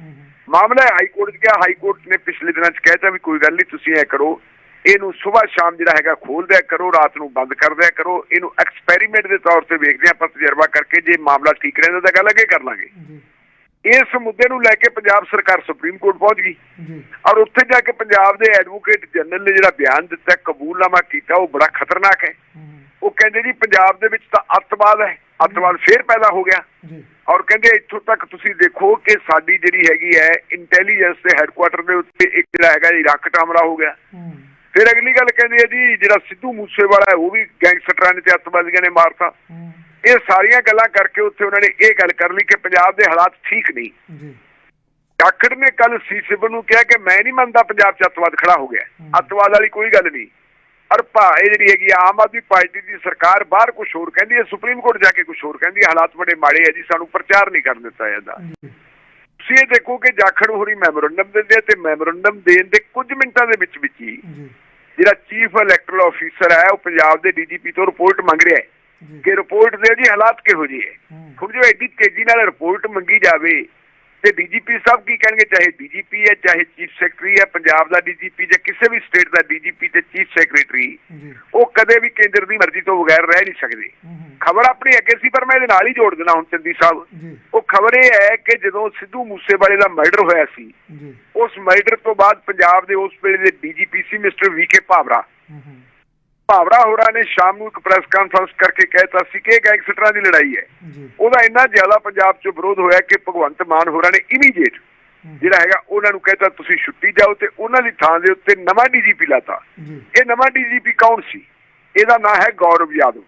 ਮਾਮਲਾ ਹਾਈ ਕੋਰਟ ਗਿਆ ਹਾਈ ਕੋਰਟ ਨੇ ਪਿਛਲੇ ਦਿਨਾਂ 'ਚ ਕਹਿਤਾ ਵੀ ਕੋਈ ਗੱਲ ਨਹੀਂ ਤੁਸੀਂ ਐ ਕਰੋ ਇਹਨੂੰ ਸਵੇਰ ਸ਼ਾਮ ਜਿਹੜਾ ਹੈਗਾ ਖੋਲ ਦਿਆ ਕਰੋ ਰਾਤ ਨੂੰ ਬੰਦ ਕਰ ਦਿਆ ਕਰੋ ਇਹਨੂੰ ਐਕਸਪੈਰੀਮੈਂਟ ਦੇ ਤੌਰ ਤੇ ਵੇਖਦੇ ਆਪਾਂ ਤਜਰਬਾ ਕਰਕੇ ਜੇ ਮਾਮਲਾ ਠੀਕ ਰਹਿੰਦਾ ਤਾਂ ਗੱਲ ਅੱਗੇ ਕਰ ਲਾਂਗੇ। ਇਸ ਮੁੱਦੇ ਨੂੰ ਲੈ ਕੇ ਪੰਜਾਬ ਸਰਕਾਰ ਸੁਪਰੀਮ ਕੋਰਟ ਪਹੁੰਚ ਗਈ। ਔਰ ਉੱਥੇ ਜਾ ਕੇ ਪੰਜਾਬ ਦੇ ਐਡਵੋਕੇਟ ਜਨਰਲ ਨੇ ਜਿਹੜਾ ਬਿਆਨ ਦਿੱਤਾ ਕਬੂਲਨਾਮਾ ਕੀਤਾ ਉਹ ਬੜਾ ਖਤਰਨਾਕ ਹੈ। ਉਹ ਕਹਿੰਦੇ ਜੀ ਪੰਜਾਬ ਦੇ ਵਿੱਚ ਤਾਂ ਅੱਤਵਾਦ ਹੈ। ਅੱਤਵਾਦ ਫੇਰ ਪੈਦਾ ਹੋ ਗਿਆ। ਔਰ ਕਹਿੰਦੇ ਇੱਥੋਂ ਤੱਕ ਤੁਸੀਂ ਦੇਖੋ ਕਿ ਸਾਡੀ ਜਿਹੜੀ ਹੈਗੀ ਹੈ ਇੰਟੈਲੀਜੈਂਸ ਦੇ ਹੈੱਡਕੁਆਟਰ ਦੇ ਉੱਤੇ ਇੱਕ ਜਿਹੜਾ ਹੈਗਾ ਜੀ ਰਾਕਟ ਹਮਲਾ ਹੋ ਗਿਆ। ਫਿਰ ਅਗਲੀ ਗੱਲ ਕਹਿੰਦੇ ਆ ਜੀ ਜਿਹੜਾ ਸਿੱਧੂ ਮੂਸੇਵਾਲਾ ਹੈ ਉਹ ਵੀ ਗੈਂਗਸਟਰਾਂ ਨੇ ਤੇ ਅੱਤਵਾਦੀਆਂ ਨੇ ਮਾਰਤਾ। ਇਹ ਸਾਰੀਆਂ ਗੱਲਾਂ ਕਰਕੇ ਉੱਥੇ ਉਹਨਾਂ ਨੇ ਇਹ ਗੱਲ ਕਰ ਲਈ ਕਿ ਪੰਜਾਬ ਦੇ ਹਾਲਾਤ ਠੀਕ ਨਹੀਂ। ਜੀ। ਜਾਖੜ ਨੇ ਕੱਲ ਸੀ ਸਿਬਨ ਨੂੰ ਕਿਹਾ ਕਿ ਮੈਂ ਨਹੀਂ ਮੰਨਦਾ ਪੰਜਾਬ 'ਚ ਅੱਤਵਾਦ ਖੜਾ ਹੋ ਗਿਆ। ਅੱਤਵਾਦ ਵਾਲੀ ਕੋਈ ਗੱਲ ਨਹੀਂ। ਔਰ ਭਾ ਇਹ ਜਿਹੜੀ ਹੈਗੀ ਆਮ ਆਦਮੀ ਪਾਰਟੀ ਦੀ ਸਰਕਾਰ ਬਾਹਰ ਕੁਝ ਹੋਰ ਕਹਿੰਦੀ ਹੈ ਸੁਪਰੀਮ ਕੋਰਟ ਜਾ ਕੇ ਕੁਝ ਹੋਰ ਕਹਿੰਦੀ ਹੈ ਹਾਲਾਤ ਬੜੇ ਮਾੜੇ ਹੈ ਜੀ ਸਾਨੂੰ ਪ੍ਰਚਾਰ ਨਹੀਂ ਕਰਨ ਦਿੱਤਾ ਜਾਂਦਾ। ਤੁਸੀਂ ਇਹ ਦੇਖੋ ਕਿ ਜਾਖੜ ਹੋਰੀ ਮੈਮੋਰੰਡਮ ਦਿੰਦੇ ਤੇ ਮੈਮੋਰੰਡਮ ਦੇਣ ਦੇ ਕੁਝ ਮਿੰਟਾਂ ਦੇ ਵਿੱਚ ਵਿੱਚ ਹੀ ਜਿਹੜਾ ਚੀਫ ਇਲੈਕਟਰਲ ਆਫੀਸਰ ਹੈ ਉਹ ਪੰਜਾਬ ਦੇ ਡੀਜੀਪੀ ਤੋਂ ਰਿਪੋਰਟ ਮੰਗ ਰਿਹਾ ਹੈ। ਕਿ ਰਿਪੋਰਟ ਦਿਓ ਜੀ ਹਾਲਾਤ ਕਿਹੋ ਜਿਹੇ ਹੈ। ਹੁਣ ਜੋ ਐਡੀ ਤੇਜ਼ੀ ਨਾਲ ਰਿਪੋਰਟ ਮੰਗੀ ਜਾਵੇ ਤੇ ਡੀਜੀਪੀ ਸਾਹਿਬ ਕੀ ਕਹਿਣਗੇ? ਚਾਹੇ ਡੀਜੀਪੀ ਹੈ ਚਾਹੇ ਚੀਫ ਸੈਕਟਰੀ ਹੈ ਪੰਜਾਬ ਦਾ ਡੀਜੀਪੀ ਜਾਂ ਕਿਸੇ ਵੀ ਸਟੇਟ ਦਾ ਡੀਜੀਪੀ ਤੇ ਚੀਫ ਸੈਕਟਰੀ ਉਹ ਕਦੇ ਵੀ ਕੇਂਦਰ ਦੀ ਮਰਜ਼ੀ ਤੋਂ ਬਗੈਰ ਰਹਿ ਨਹੀਂ ਸਕਦੇ। ਖਬਰ ਆਪਣੀ ਅੱਗੇ ਸੀ ਪਰ ਮੈਂ ਇਹਦੇ ਨਾਲ ਹੀ ਜੋੜ ਦੇਣਾ ਹੁਣ ਚੰਦੀ ਸਾਹਿਬ। ਉਹ ਖਬਰ ਇਹ ਹੈ ਕਿ ਜਦੋਂ ਸਿੱਧੂ ਮੂਸੇਵਾਲੇ ਦਾ ਮਰਡਰ ਹੋਇਆ ਸੀ ਉਸ ਮਰਡਰ ਤੋਂ ਬਾਅਦ ਪੰਜਾਬ ਦੇ ਉਸ ਵੇਲੇ ਦੇ ਡੀਜੀਪੀ ਸੀ ਮਿਸਟਰ ਵੀਕੇ ਭਾਵਰਾ। ਹੂੰ, ਹੂੰ, ਭਾਵਰਾ ਹੋਰਾਂ ਨੇ ਸ਼ਾਮ ਨੂੰ ਇੱਕ ਪ੍ਰੈਸ ਕਾਨਫਰੰਸ ਕਰਕੇ ਕਹਿਤਾ ਸੀ ਕਿ ਇਹ ਗੈਂਗਸਟਰਾਂ ਦੀ ਲੜਾਈ ਹੈ। ਉਹਦਾ ਇੰਨਾ ਜ਼ਿਆਦਾ ਪੰਜਾਬ 'ਚ ਵਿਰੋਧ ਹੋਇਆ ਕਿ ਭਗਵੰਤ ਮਾਨ ਹੋਰਾਂ ਨੇ ਇਮੀਡੀਏਟ ਜਿਹੜਾ ਹੈਗਾ ਉਹਨਾਂ ਨੂੰ ਕਹਿਤਾ ਤੁਸੀਂ ਛੁੱਟੀ ਜਾਓ ਤੇ ਉਹਨਾਂ ਦੀ ਥਾਂ ਦੇ ਉੱਤੇ ਨਵਾਂ ਡੀਜੀਪੀ ਲਾਤਾ। ਇਹ ਨਵਾਂ ਡੀਜੀਪੀ ਕੌਣ ਸੀ? ਇਹਦਾ ਨਾਮ ਹੈ ਗੌਰਵ ਯਾਦਵ।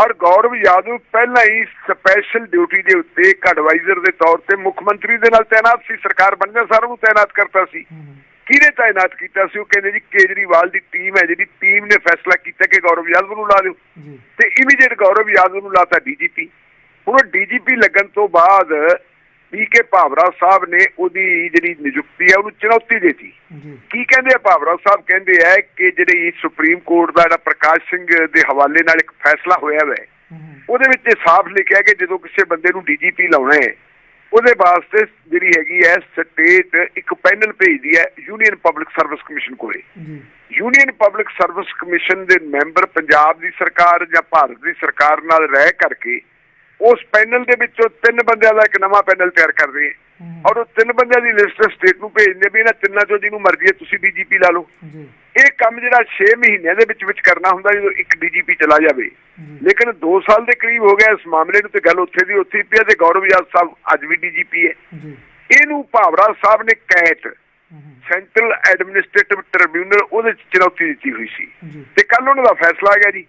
ਔਰ ਗੌਰਵ ਯਾਦਵ ਪਹਿਲਾਂ ਹੀ ਸਪੈਸ਼ਲ ਡਿਊਟੀ ਦੇ ਉੱਤੇ ਇੱਕ ਐਡਵਾਈਜ਼ਰ ਦੇ ਤੌਰ ਤੇ ਮੁੱਖ ਮੰਤਰੀ ਦੇ ਨਾਲ ਤਾਇਨਾਤ ਸੀ ਸਰਕਾਰ ਬਣਦਿਆਂ ਸਾਰਿਆਂ ਨੂੰ ਤਾਇਨਾਤ ਕਰਤਾ ਸੀ। ਕਿਹਨੇ ਤਾਇਨਾਤ ਕੀਤਾ ਸੀ? ਉਹ ਕਹਿੰਦੇ ਜੀ ਕੇਜਰੀਵਾਲ ਦੀ ਟੀਮ ਹੈ ਜਿਹੜੀ ਟੀਮ ਨੇ ਫੈਸਲਾ ਕੀਤਾ ਕਿ ਗੌਰਵ ਯਾਦਵ ਨੂੰ ਲਾ ਦਿਓ। ਤੇ ਇਮੀਡੀਏਟ ਗੌਰਵ ਯਾਦਵ ਨੂੰ ਲਾਤਾ ਡੀਜੀਪੀ ਹੁਣ ਉਹ ਡੀਜੀਪੀ ਲੱਗਣ ਤੋਂ ਬਾਅਦ ਪੀਕੇ ਭਾਵਰਾ ਸਾਹਿਬ ਨੇ ਉਹਦੀ ਜਿਹੜੀ ਨਿਯੁਕਤੀ ਹੈ ਉਹਨੂੰ ਚੁਣੌਤੀ ਦਿੱਤੀ। ਕੀ ਕਹਿੰਦੇ ਆ ਭਾਵਰਾ ਸਾਹਿਬ? ਕਹਿੰਦੇ ਆ ਕਿ ਜਿਹੜੀ ਸੁਪਰੀਮ ਕੋਰਟ ਦਾ ਜਿਹੜਾ ਪ੍ਰਕਾਸ਼ ਸਿੰਘ ਦੇ ਹਵਾਲੇ ਨਾਲ ਇੱਕ ਫੈਸਲਾ ਹੋਇਆ ਹੈ। ਉਹਦੇ ਵਿੱਚ ਇਹ ਸਾਫ਼ ਲਿਖਿਆ ਕਿ ਜਦੋਂ ਕਿਸੇ ਬੰਦੇ ਨੂੰ ਡੀਜੀਪੀ ਲਾਉਣਾ ਹੈ ਉਹਦੇ ਵਾਸਤੇ ਜਿਹੜੀ ਹੈਗੀ ਹੈ ਸਟੇਟ ਇੱਕ ਪੈਨਲ ਭੇਜਦੀ ਹੈ ਯੂਨੀਅਨ ਪਬਲਿਕ ਸਰਵਿਸ ਕਮਿਸ਼ਨ ਕੋਲੇ। ਜੀ। ਯੂਨੀਅਨ ਪਬਲਿਕ ਸਰਵਿਸ ਕਮਿਸ਼ਨ ਦੇ ਮੈਂਬਰ ਪੰਜਾਬ ਦੀ ਸਰਕਾਰ ਜਾਂ ਭਾਰਤ ਦੀ ਸਰਕਾਰ ਨਾਲ ਰਹਿ ਕਰਕੇ ਉਸ ਪੈਨਲ ਦੇ ਵਿੱਚੋਂ ਤਿੰਨ ਬੰਦਿਆਂ ਦਾ ਇੱਕ ਨਵਾਂ ਪੈਨਲ ਤਿਆਰ ਕਰਦੇ ਹੈ। ਔਰ ਉਹ ਤਿੰਨ ਬੰਦਿਆਂ ਦੀ ਲਿਸਟ ਸਟੇਟ ਨੂੰ ਭੇਜਦੇ ਵੀ ਇਹਨਾਂ ਤਿੰਨਾਂ ਚੋਂ ਜਿਹਨੂੰ ਮਰਜ਼ੀ ਹੈ ਤੁਸੀਂ ਡੀਜੀਪੀ ਲਾ ਲਓ। ਜੀ। ਇਹ ਕੰਮ ਜਿਹੜਾ 6 ਮਹੀਨਿਆਂ ਦੇ ਵਿੱਚ ਵਿੱਚ ਕਰਨਾ ਹੁੰਦਾ ਜਦੋਂ ਇੱਕ ਡੀਜੀਪੀ ਚਲਾ ਜਾਵੇ। ਲੇਕਿਨ 2 ਸਾਲ ਦੇ ਕਰੀਬ ਹੋ ਗਿਆ ਇਸ ਮਾਮਲੇ ਨੂੰ ਤੇ ਗੱਲ ਉੱਥੇ ਦੀ ਉੱਥੇ ਪਈ ਤੇ ਗੌਰਵ ਯਾਦ ਸਾਹਿਬ ਅੱਜ ਵੀ ਡੀਜੀਪੀ ਹੈ। ਜੀ। ਇਹਨੂੰ ਭਾਵਰਾ ਸਾਹਿਬ ਨੇ ਕੈਟ ਸੈਂਟਰਲ ਐਡਮਿਨਿਸਟ੍ਰੇਟਿਵ ਟ੍ਰਿਬਿਊਨਲ ਉਹਦੇ ਚ ਚੁਣੌਤੀ ਦਿੱਤੀ ਹੋਈ ਸੀ। ਤੇ ਕੱਲ ਉਹਨਾਂ ਦਾ ਫੈਸਲਾ ਆ ਗਿਆ ਜੀ।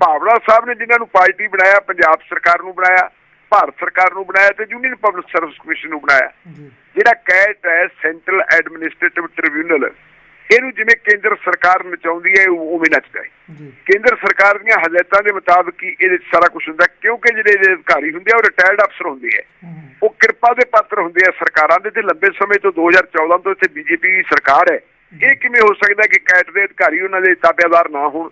ਭਾਵੜਾ ਸਾਹਿਬ ਨੇ ਜਿਨ੍ਹਾਂ ਨੂੰ ਪਾਰਟੀ ਬਣਾਇਆ ਪੰਜਾਬ ਸਰਕਾਰ ਨੂੰ ਬਣਾਇਆ ਭਾਰਤ ਸਰਕਾਰ ਨੂੰ ਬਣਾਇਆ ਤੇ ਯੂਨੀਅਨ ਪਬਲਿਕ ਸਰਵਿਸ ਕਮਿਸ਼ਨ ਨੂੰ ਬਣਾਇਆ ਜਿਹੜਾ ਕੈਟ ਹੈ ਸੈਂਟਰਲ ਐਡਮਿਨਿਸਟ੍ਰੇਟਿਵ ਟ੍ਰਿਬਿਊਨਲ ਇਹਨੂੰ ਜਿਵੇਂ ਕੇਂਦਰ ਸਰਕਾਰ ਨਚਾਉਂਦੀ ਹੈ ਉਹ ਉਵੇਂ ਨੱਚਦਾ ਹੈ ਕੇਂਦਰ ਸਰਕਾਰ ਦੀਆਂ ਹਦਾਇਤਾਂ ਦੇ ਮੁਤਾਬਕ ਹੀ ਇਹਦੇ ਸਾਰਾ ਕੁਝ ਹੁੰਦਾ ਕਿਉਂਕਿ ਜਿਹੜੇ ਇਹਦੇ ਅਧਿਕਾਰੀ ਹੁੰਦੇ ਆ ਉਹ ਰਿਟਾਇਰਡ ਅਫਸਰ ਹੁੰਦੇ ਆ। ਉਹ ਕਿਰਪਾ ਦੇ ਪਾਤਰ ਹੁੰਦੇ ਆ ਸਰਕਾਰਾਂ ਦੇ ਤੇ ਲੰਬੇ ਸਮੇਂ ਤੋਂ 2014 ਤੋਂ ਇੱਥੇ ਬੀਜੇਪੀ ਦੀ ਸਰਕਾਰ ਹੈ। ਇਹ ਕਿਵੇਂ ਹੋ ਸਕਦਾ ਕਿ ਕੈਟ ਦੇ ਅਧਿਕਾਰੀ ਉਹਨਾਂ ਦੇ ਤਾਬੇਦਾਰ ਨਾ ਹੋਣ?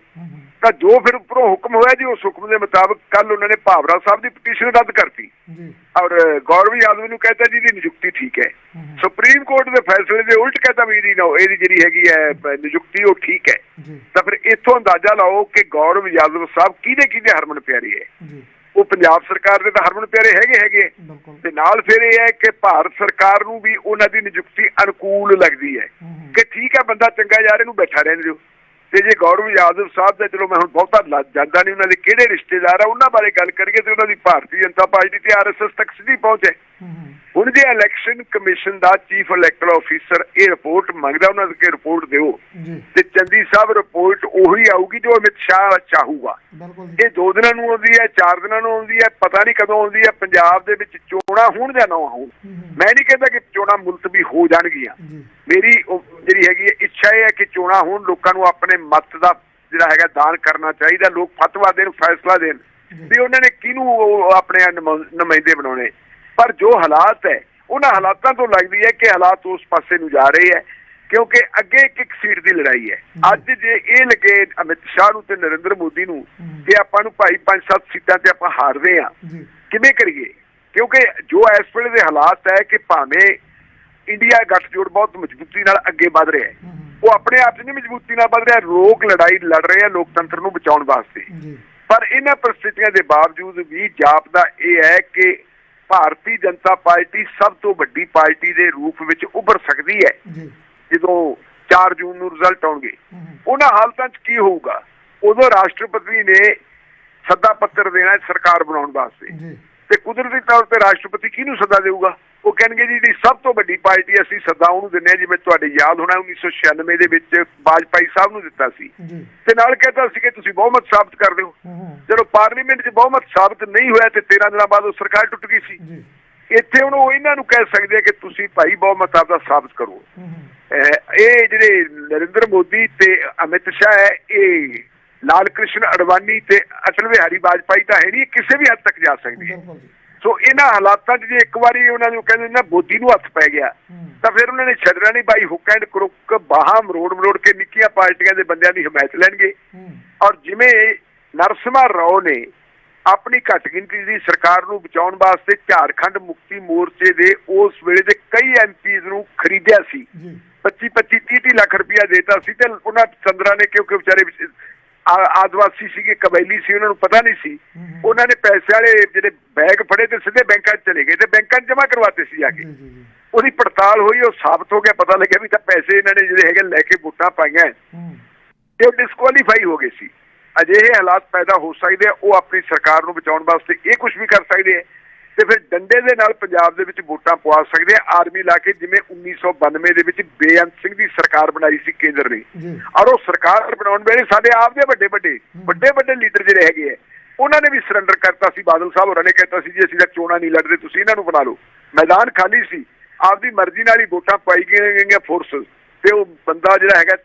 ਤਾਂ ਜੋ ਫਿਰ ਉੱਪਰੋਂ ਹੁਕਮ ਹੋਇਆ ਜੀ ਉਸ ਹੁਕਮ ਦੇ ਮੁਤਾਬਕ ਕੱਲ ਉਹਨਾਂ ਨੇ ਭਾਵਰਾ ਸਾਹਿਬ ਦੀ ਪਟੀਸ਼ਨ ਰੱਦ ਕਰਤੀ। ਜੀ। ਔਰ ਗੌਰਵ ਯਾਦਵ ਨੂੰ ਕਹਿੰਦਾ ਜੀ ਦੀ ਨਿਯੁਕਤੀ ਠੀਕ ਹੈ। ਸੁਪਰੀਮ ਕੋਰਟ ਦੇ ਫੈਸਲੇ ਦੇ ਉਲਟ ਕਹਿੰਦਾ ਵੀ ਇਹਦੀ ਨਾ ਇਹਦੀ ਜਿਹੜੀ ਹੈਗੀ ਹੈ ਨਿਯੁਕਤੀ ਉਹ ਠੀਕ ਹੈ। ਤਾਂ ਫਿਰ ਇੱਥੋਂ ਅੰਦਾਜ਼ਾ ਲਾਓ ਕਿ ਗੌਰਵ ਯਾਦਵ ਸਾਹਿਬ ਕਿਹਦੇ ਕਿਹਦੇ ਹਰਮਨ ਪਿਆਰੇ ਹੈ। ਜੀ। ਉਹ ਪੰਜਾਬ ਸਰਕਾਰ ਦੇ ਤਾਂ ਹਰਮਨ ਪਿਆਰੇ ਹੈਗੇ ਹੈਗੇ ਤੇ ਨਾਲ ਫਿਰ ਇਹ ਹੈ ਕਿ ਭਾਰਤ ਸਰਕਾਰ ਨੂੰ ਵੀ ਉਹਨਾਂ ਦੀ ਨਿਯੁਕਤੀ ਅਨੁਕੂਲ ਲੱਗਦੀ ਹੂੰ, ਕਿ ਠੀਕ ਹੈ ਬੰਦਾ ਚੰਗਾ ਯਾਰ ਇਹਨੂੰ ਬੈਠਾ ਰਹਿਣ ਦਿਓ। ਤੇ ਜੇ ਗੌਰਵ ਯਾਦਵ ਸਾਹਿਬ ਦਾ ਚਲੋ ਮੈਂ ਹੁਣ ਬਹੁਤਾ ਲਾ- ਜਾਣਦਾ ਨਹੀਂ ਉਹਨਾਂ ਦੇ ਕਿਹੜੇ ਰਿਸ਼ਤੇਦਾਰ ਆ, ਉਹਨਾਂ ਬਾਰੇ ਗੱਲ ਕਰੀਏ ਤੇ ਉਹਨਾਂ ਦੀ ਭਾਰਤੀ ਜਨਤਾ ਪਾਰਟੀ ਤੇ ਆਰਐਸਐਸ ਤੱਕ ਸਿੱਧੀ ਪਹੁੰਚ ਹੈ। ਹੁਣ ਜੇ ਇਲੈਕਸ਼ਨ ਕਮਿਸ਼ਨ ਦਾ ਚੀਫ ਇਲੈਕਟਰਲ ਆਫੀਸਰ ਇਹ ਰਿਪੋਰਟ ਮੰਗਦਾ ਉਹਨਾਂ ਦੇ ਰਿਪੋਰਟ ਦਿਓ। ਤੇ ਚੰਦੀ ਸਾਹਿਬ ਰਿਪੋਰਟ ਉਹੀ ਆਊਗੀ ਜੋ ਅਮਿਤ ਸ਼ਾਹ ਚਾਹੂਗਾ। ਇਹ ਦੋ ਦਿਨਾਂ ਨੂੰ ਆਉਂਦੀ ਹੈ ਚਾਰ ਦਿਨਾਂ ਨੂੰ ਆਉਂਦੀ ਹੈ ਪਤਾ ਨਹੀਂ ਕਦੋਂ ਆਉਂਦੀ ਹੈ। ਪੰਜਾਬ ਦੇ ਵਿੱਚ ਚੋਣਾਂ ਹੋਣ ਜਾਂ ਨਾ ਹੋਣ ਮੈਂ ਨਹੀਂ ਕਹਿੰਦਾ ਕਿ ਚੋਣਾਂ ਮੁਲਤਵੀ ਹੋ ਜਾਣਗੀਆਂ। ਮੇਰੀ ਜਿਹੜੀ ਹੈਗੀ ਇੱਛਾ ਇਹ ਹੈ ਕਿ ਚੋਣਾਂ ਹੋਣ ਲੋਕਾਂ ਨੂੰ ਆਪਣੇ ਮਤ ਦਾ ਜਿਹੜਾ ਹੈਗਾ ਦਾਨ ਕਰਨਾ ਚਾਹੀਦਾ। ਲੋਕ ਫਤਵਾ ਦੇਣ ਫੈਸਲਾ ਦੇਣ। ਵੀ ਉਹਨਾਂ ਨੇ ਕਿਹਨੂੰ ਆਪਣੇ ਨੁਮਾ- ਨੁਮਾਇੰਦੇ ਬਣਾਉਣੇ? ਪਰ ਜੋ ਹਾਲਾਤ ਹੈ ਉਹਨਾਂ ਹਾਲਾਤਾਂ ਤੋਂ ਲੱਗਦੀ ਹੈ ਕਿ ਹਾਲਾਤ ਉਸ ਪਾਸੇ ਨੂੰ ਜਾ ਰਹੇ ਹੈ ਕਿਉਂਕਿ ਅੱਗੇ ਇੱਕ ਇੱਕ ਸੀਟ ਦੀ ਲੜਾਈ ਹੈ। ਅੱਜ ਜੇ ਇਹ ਲੱਗੇ ਅਮਿਤ ਸ਼ਾਹ ਨੂੰ ਤੇ ਨਰਿੰਦਰ ਮੋਦੀ ਨੂੰ। ਕਿ ਆਪਾਂ ਨੂੰ ਭਾਈ ਪੰਜ ਸੱਤ ਸੀਟਾਂ ਤੇ ਆਪਾਂ ਹਾਰਦੇ ਆ ਕਿਵੇਂ ਕਰੀਏ? ਕਿਉਂਕਿ ਜੋ ਇਸ ਵੇਲੇ ਦੇ ਹਾਲਾਤ ਹੈ ਕਿ ਭਾਵੇਂ ਇੰਡੀਆ ਗੱਠਜੋੜ ਬਹੁਤ ਮਜ਼ਬੂਤੀ ਨਾਲ ਅੱਗੇ ਵਧ ਰਿਹਾ ਹੈ ਉਹ ਆਪਣੇ ਆਪ 'ਚ ਨਹੀਂ ਮਜ਼ਬੂਤੀ ਨਾਲ ਵਧ ਰਿਹਾ ਲੋਕ ਲੜਾਈ ਲੜ ਰਹੇ ਆ ਲੋਕਤੰਤਰ ਨੂੰ ਬਚਾਉਣ ਵਾਸਤੇ। ਪਰ ਇਹਨਾਂ ਪਰਿਸਥਿਤੀਆਂ ਦੇ ਬਾਵਜੂਦ ਵੀ ਜਾਪਦਾ ਇਹ ਹੈ ਕਿ ਭਾਰਤੀ ਜਨਤਾ ਪਾਰਟੀ ਸਭ ਤੋਂ ਵੱਡੀ ਪਾਰਟੀ ਦੇ ਰੂਪ ਵਿੱਚ ਉੱਭਰ ਸਕਦੀ ਹੈ। ਜੀ। ਜਦੋਂ 4 ਜੂਨ ਨੂੰ ਰਿਜ਼ਲਟ ਆਉਣਗੇ। ਉਹਨਾਂ ਹਾਲਤਾਂ 'ਚ ਕੀ ਹੋਊਗਾ? ਉਦੋਂ ਰਾਸ਼ਟਰਪਤੀ ਨੇ ਸੱਦਾ ਪੱਤਰ ਦੇਣਾ ਸਰਕਾਰ ਬਣਾਉਣ ਵਾਸਤੇ। ਜੀ। ਤੇ ਕੁਦਰਤੀ ਤੌਰ ਤੇ ਰਾਸ਼ਟਰਪਤੀ ਕਿਹਨੂੰ ਸੱਦਾ ਦੇਊਗਾ? ਉਹ ਕਹਿਣਗੇ ਜੀ ਜਿਹੜੀ ਸਭ ਤੋਂ ਵੱਡੀ ਪਾਰਟੀ ਅਸੀਂ ਸੱਦਾ ਉਹਨੂੰ ਦਿੰਦੇ ਹਾਂ ਜਿਵੇਂ ਤੁਹਾਡੇ ਯਾਦ ਹੋਣਾ 1996 ਦੇ ਵਿੱਚ ਵਾਜਪਾਈ ਸਾਹਿਬ ਨੂੰ ਦਿੱਤਾ ਸੀ। ਤੇ ਨਾਲ ਕਹਿੰਦਾ ਸੀ ਕਿ ਤੁਸੀਂ ਬਹੁਮਤ ਸਾਬਤ ਕਰ ਦਿਓ ਜਦੋਂ ਪਾਰਲੀਮੈਂਟ 'ਚ ਬਹੁਮਤ ਸਾਬਤ ਨਹੀਂ ਹੋਇਆ ਤੇ 13 ਦਿਨਾਂ ਬਾਅਦ ਉਹ ਸਰਕਾਰ ਟੁੱਟ ਗਈ ਸੀ। ਇੱਥੇ ਹੁਣ ਉਹ ਇਹਨਾਂ ਨੂੰ ਕਹਿ ਸਕਦੇ ਆ ਕਿ ਤੁਸੀਂ ਭਾਈ ਬਹੁਮਤ ਆਪਦਾ ਸਾਬਤ ਕਰੋ। ਇਹ ਜਿਹੜੇ ਨਰਿੰਦਰ ਮੋਦੀ ਤੇ ਅਮਿਤ ਸ਼ਾਹ ਹੈ ਇਹ ਲਾਲ ਕ੍ਰਿਸ਼ਨ ਅਡਵਾਨੀ ਤੇ ਅਟਲ ਬਿਹਾਰੀ ਵਾਜਪਾਈ ਤਾਂ ਹੈ ਨਹੀਂ ਕਿਸੇ ਵੀ ਹੱਦ ਤੱਕ ਜਾ ਸਕਦੀ ਹੈ। ਸੋ ਇਹਨਾਂ ਹਾਲਾਤਾਂ 'ਚ ਜੇ ਇੱਕ ਵਾਰੀ ਉਹਨਾਂ ਨੂੰ ਕਹਿੰਦੇ ਨਾ ਮੋਦੀ ਨੂੰ ਹੱਥ ਪੈ ਗਿਆ। ਤਾਂ ਫਿਰ ਉਹਨਾਂ ਨੇ ਛੱਡਣਾ ਨਹੀਂ। ਬਾਈ ਹੁੱਕ ਐਂਡ ਕਰੁੱਕ ਬਾਹਾਂ ਮਰੋੜ ਮਰੋੜ ਕੇ ਨਿੱਕੀਆਂ ਪਾਰਟੀਆਂ ਦੇ ਬੰਦਿਆਂ ਦੀ ਹਮਾਇਤ ਲੈਣਗੇ। ਔਰ ਜਿਵੇਂ ਨਰਸਿਮਹਾ ਰਾਓ ਨੇ ਆਪਣੀ ਘੱਟ ਗਿਣਤੀ ਦੀ ਸਰਕਾਰ ਨੂੰ ਬਚਾਉਣ ਵਾਸਤੇ ਝਾਰਖੰਡ ਮੁਕਤੀ ਮੋਰਚੇ ਦੇ ਉਸ ਵੇਲੇ ਦੇ ਕਈ ਐਮਪੀਜ਼ ਨੂੰ ਖਰੀਦਿਆ ਸੀ। ਜੀ। 25 25 30 30 ਲੱਖ ਰੁਪਇਆ ਦੇਤਾ ਸੀ ਤੇ ਉਹਨਾਂ ਚੰਦਰਾ ਨੇ ਕਿਉਂਕਿ ਵਿਚਾਰੇ ਆਦਿਵਾਸੀ ਸੀਗੇ ਕਬੈਲੀ ਸੀ ਉਹਨਾਂ ਨੂੰ ਪਤਾ ਨਹੀਂ ਸੀ। ਉਹਨਾਂ ਨੇ ਪੈਸੇ ਵਾਲੇ ਜਿਹੜੇ ਬੈਗ ਫੜੇ ਤੇ ਸਿੱਧੇ ਬੈਂਕਾਂ 'ਚ ਚਲੇ ਗਏ ਤੇ ਬੈਂਕਾਂ 'ਚ ਜਮ੍ਹਾਂ ਕਰਵਾਤੇ ਸੀ ਜਾ ਕੇ। ਉਹਦੀ ਪੜਤਾਲ ਹੋਈ ਉਹ ਸਾਬਤ ਹੋ ਗਿਆ ਪਤਾ ਲੱਗਿਆ ਵੀ ਤਾਂ ਪੈਸੇ ਇਹਨਾਂ ਨੇ ਜਿਹੜੇ ਹੈਗੇ ਲੈ ਕੇ ਵੋਟਾਂ ਪਾਈਆਂ। ਤੇ ਉਹ ਡਿਸਕੁਆਲੀਫਾਈ ਹੋ ਗਏ ਸੀ। ਅਜਿਹੇ ਹਾਲਾਤ ਪੈਦਾ ਹੋ ਸਕਦੇ ਆ ਉਹ ਆਪਣੀ ਸਰਕਾਰ ਨੂੰ ਬਚਾਉਣ ਵਾਸਤੇ ਇਹ ਕੁਝ ਵੀ ਕਰ ਸਕਦੇ ਆ। ਤੇ ਫਿਰ ਡੰਡੇ ਦੇ ਨਾਲ ਪੰਜਾਬ ਦੇ ਵਿੱਚ ਵੋਟਾਂ ਪਵਾ ਸਕਦੇ ਆ। ਆਰਮੀ ਲਾ ਕੇ ਜਿਵੇਂ 1992 ਦੇ ਵਿੱਚ ਬੇਅੰਤ ਸਿੰਘ ਦੀ ਸਰਕਾਰ ਬਣਾਈ ਸੀ ਕੇਂਦਰ ਨੇ। ਔਰ ਉਹ ਸਰਕਾਰ ਬਣਾਉਣ ਵੇਲੇ ਸਾਡੇ ਆਪ ਦੇ ਵੱਡੇ ਵੱਡੇ ਵੱਡੇ ਵੱਡੇ ਲੀਡਰ ਜਿਹੜੇ ਹੈਗੇ ਆ ਉਹਨਾਂ ਨੇ ਵੀ ਸਰੈਂਡਰ ਕਰਤਾ ਸੀ। ਬਾਦਲ ਸਾਹਿਬ ਹੋਰਾਂ ਨੇ ਕਹਿਤਾ ਸੀ ਜੀ ਅਸੀਂ ਤਾਂ ਚੋਣਾਂ ਨਹੀਂ ਲੜਦੇ ਤੁਸੀਂ ਇਹਨਾਂ ਨੂੰ ਬਣਾ ਲਓ। ਮੈਦਾਨ ਖਾਲੀ ਸੀ। ਆਪਦੀ ਮਰਜ਼ੀ ਨਾਲ ਹੀ ਵੋਟਾਂ ਪਾਈ ਗਈਆਂ ਗਈਆਂ ਫੋਰਸ ਤੇ ਉਹ ਬੰਦਾ ਜਿਹੜਾ ਹੈਗਾ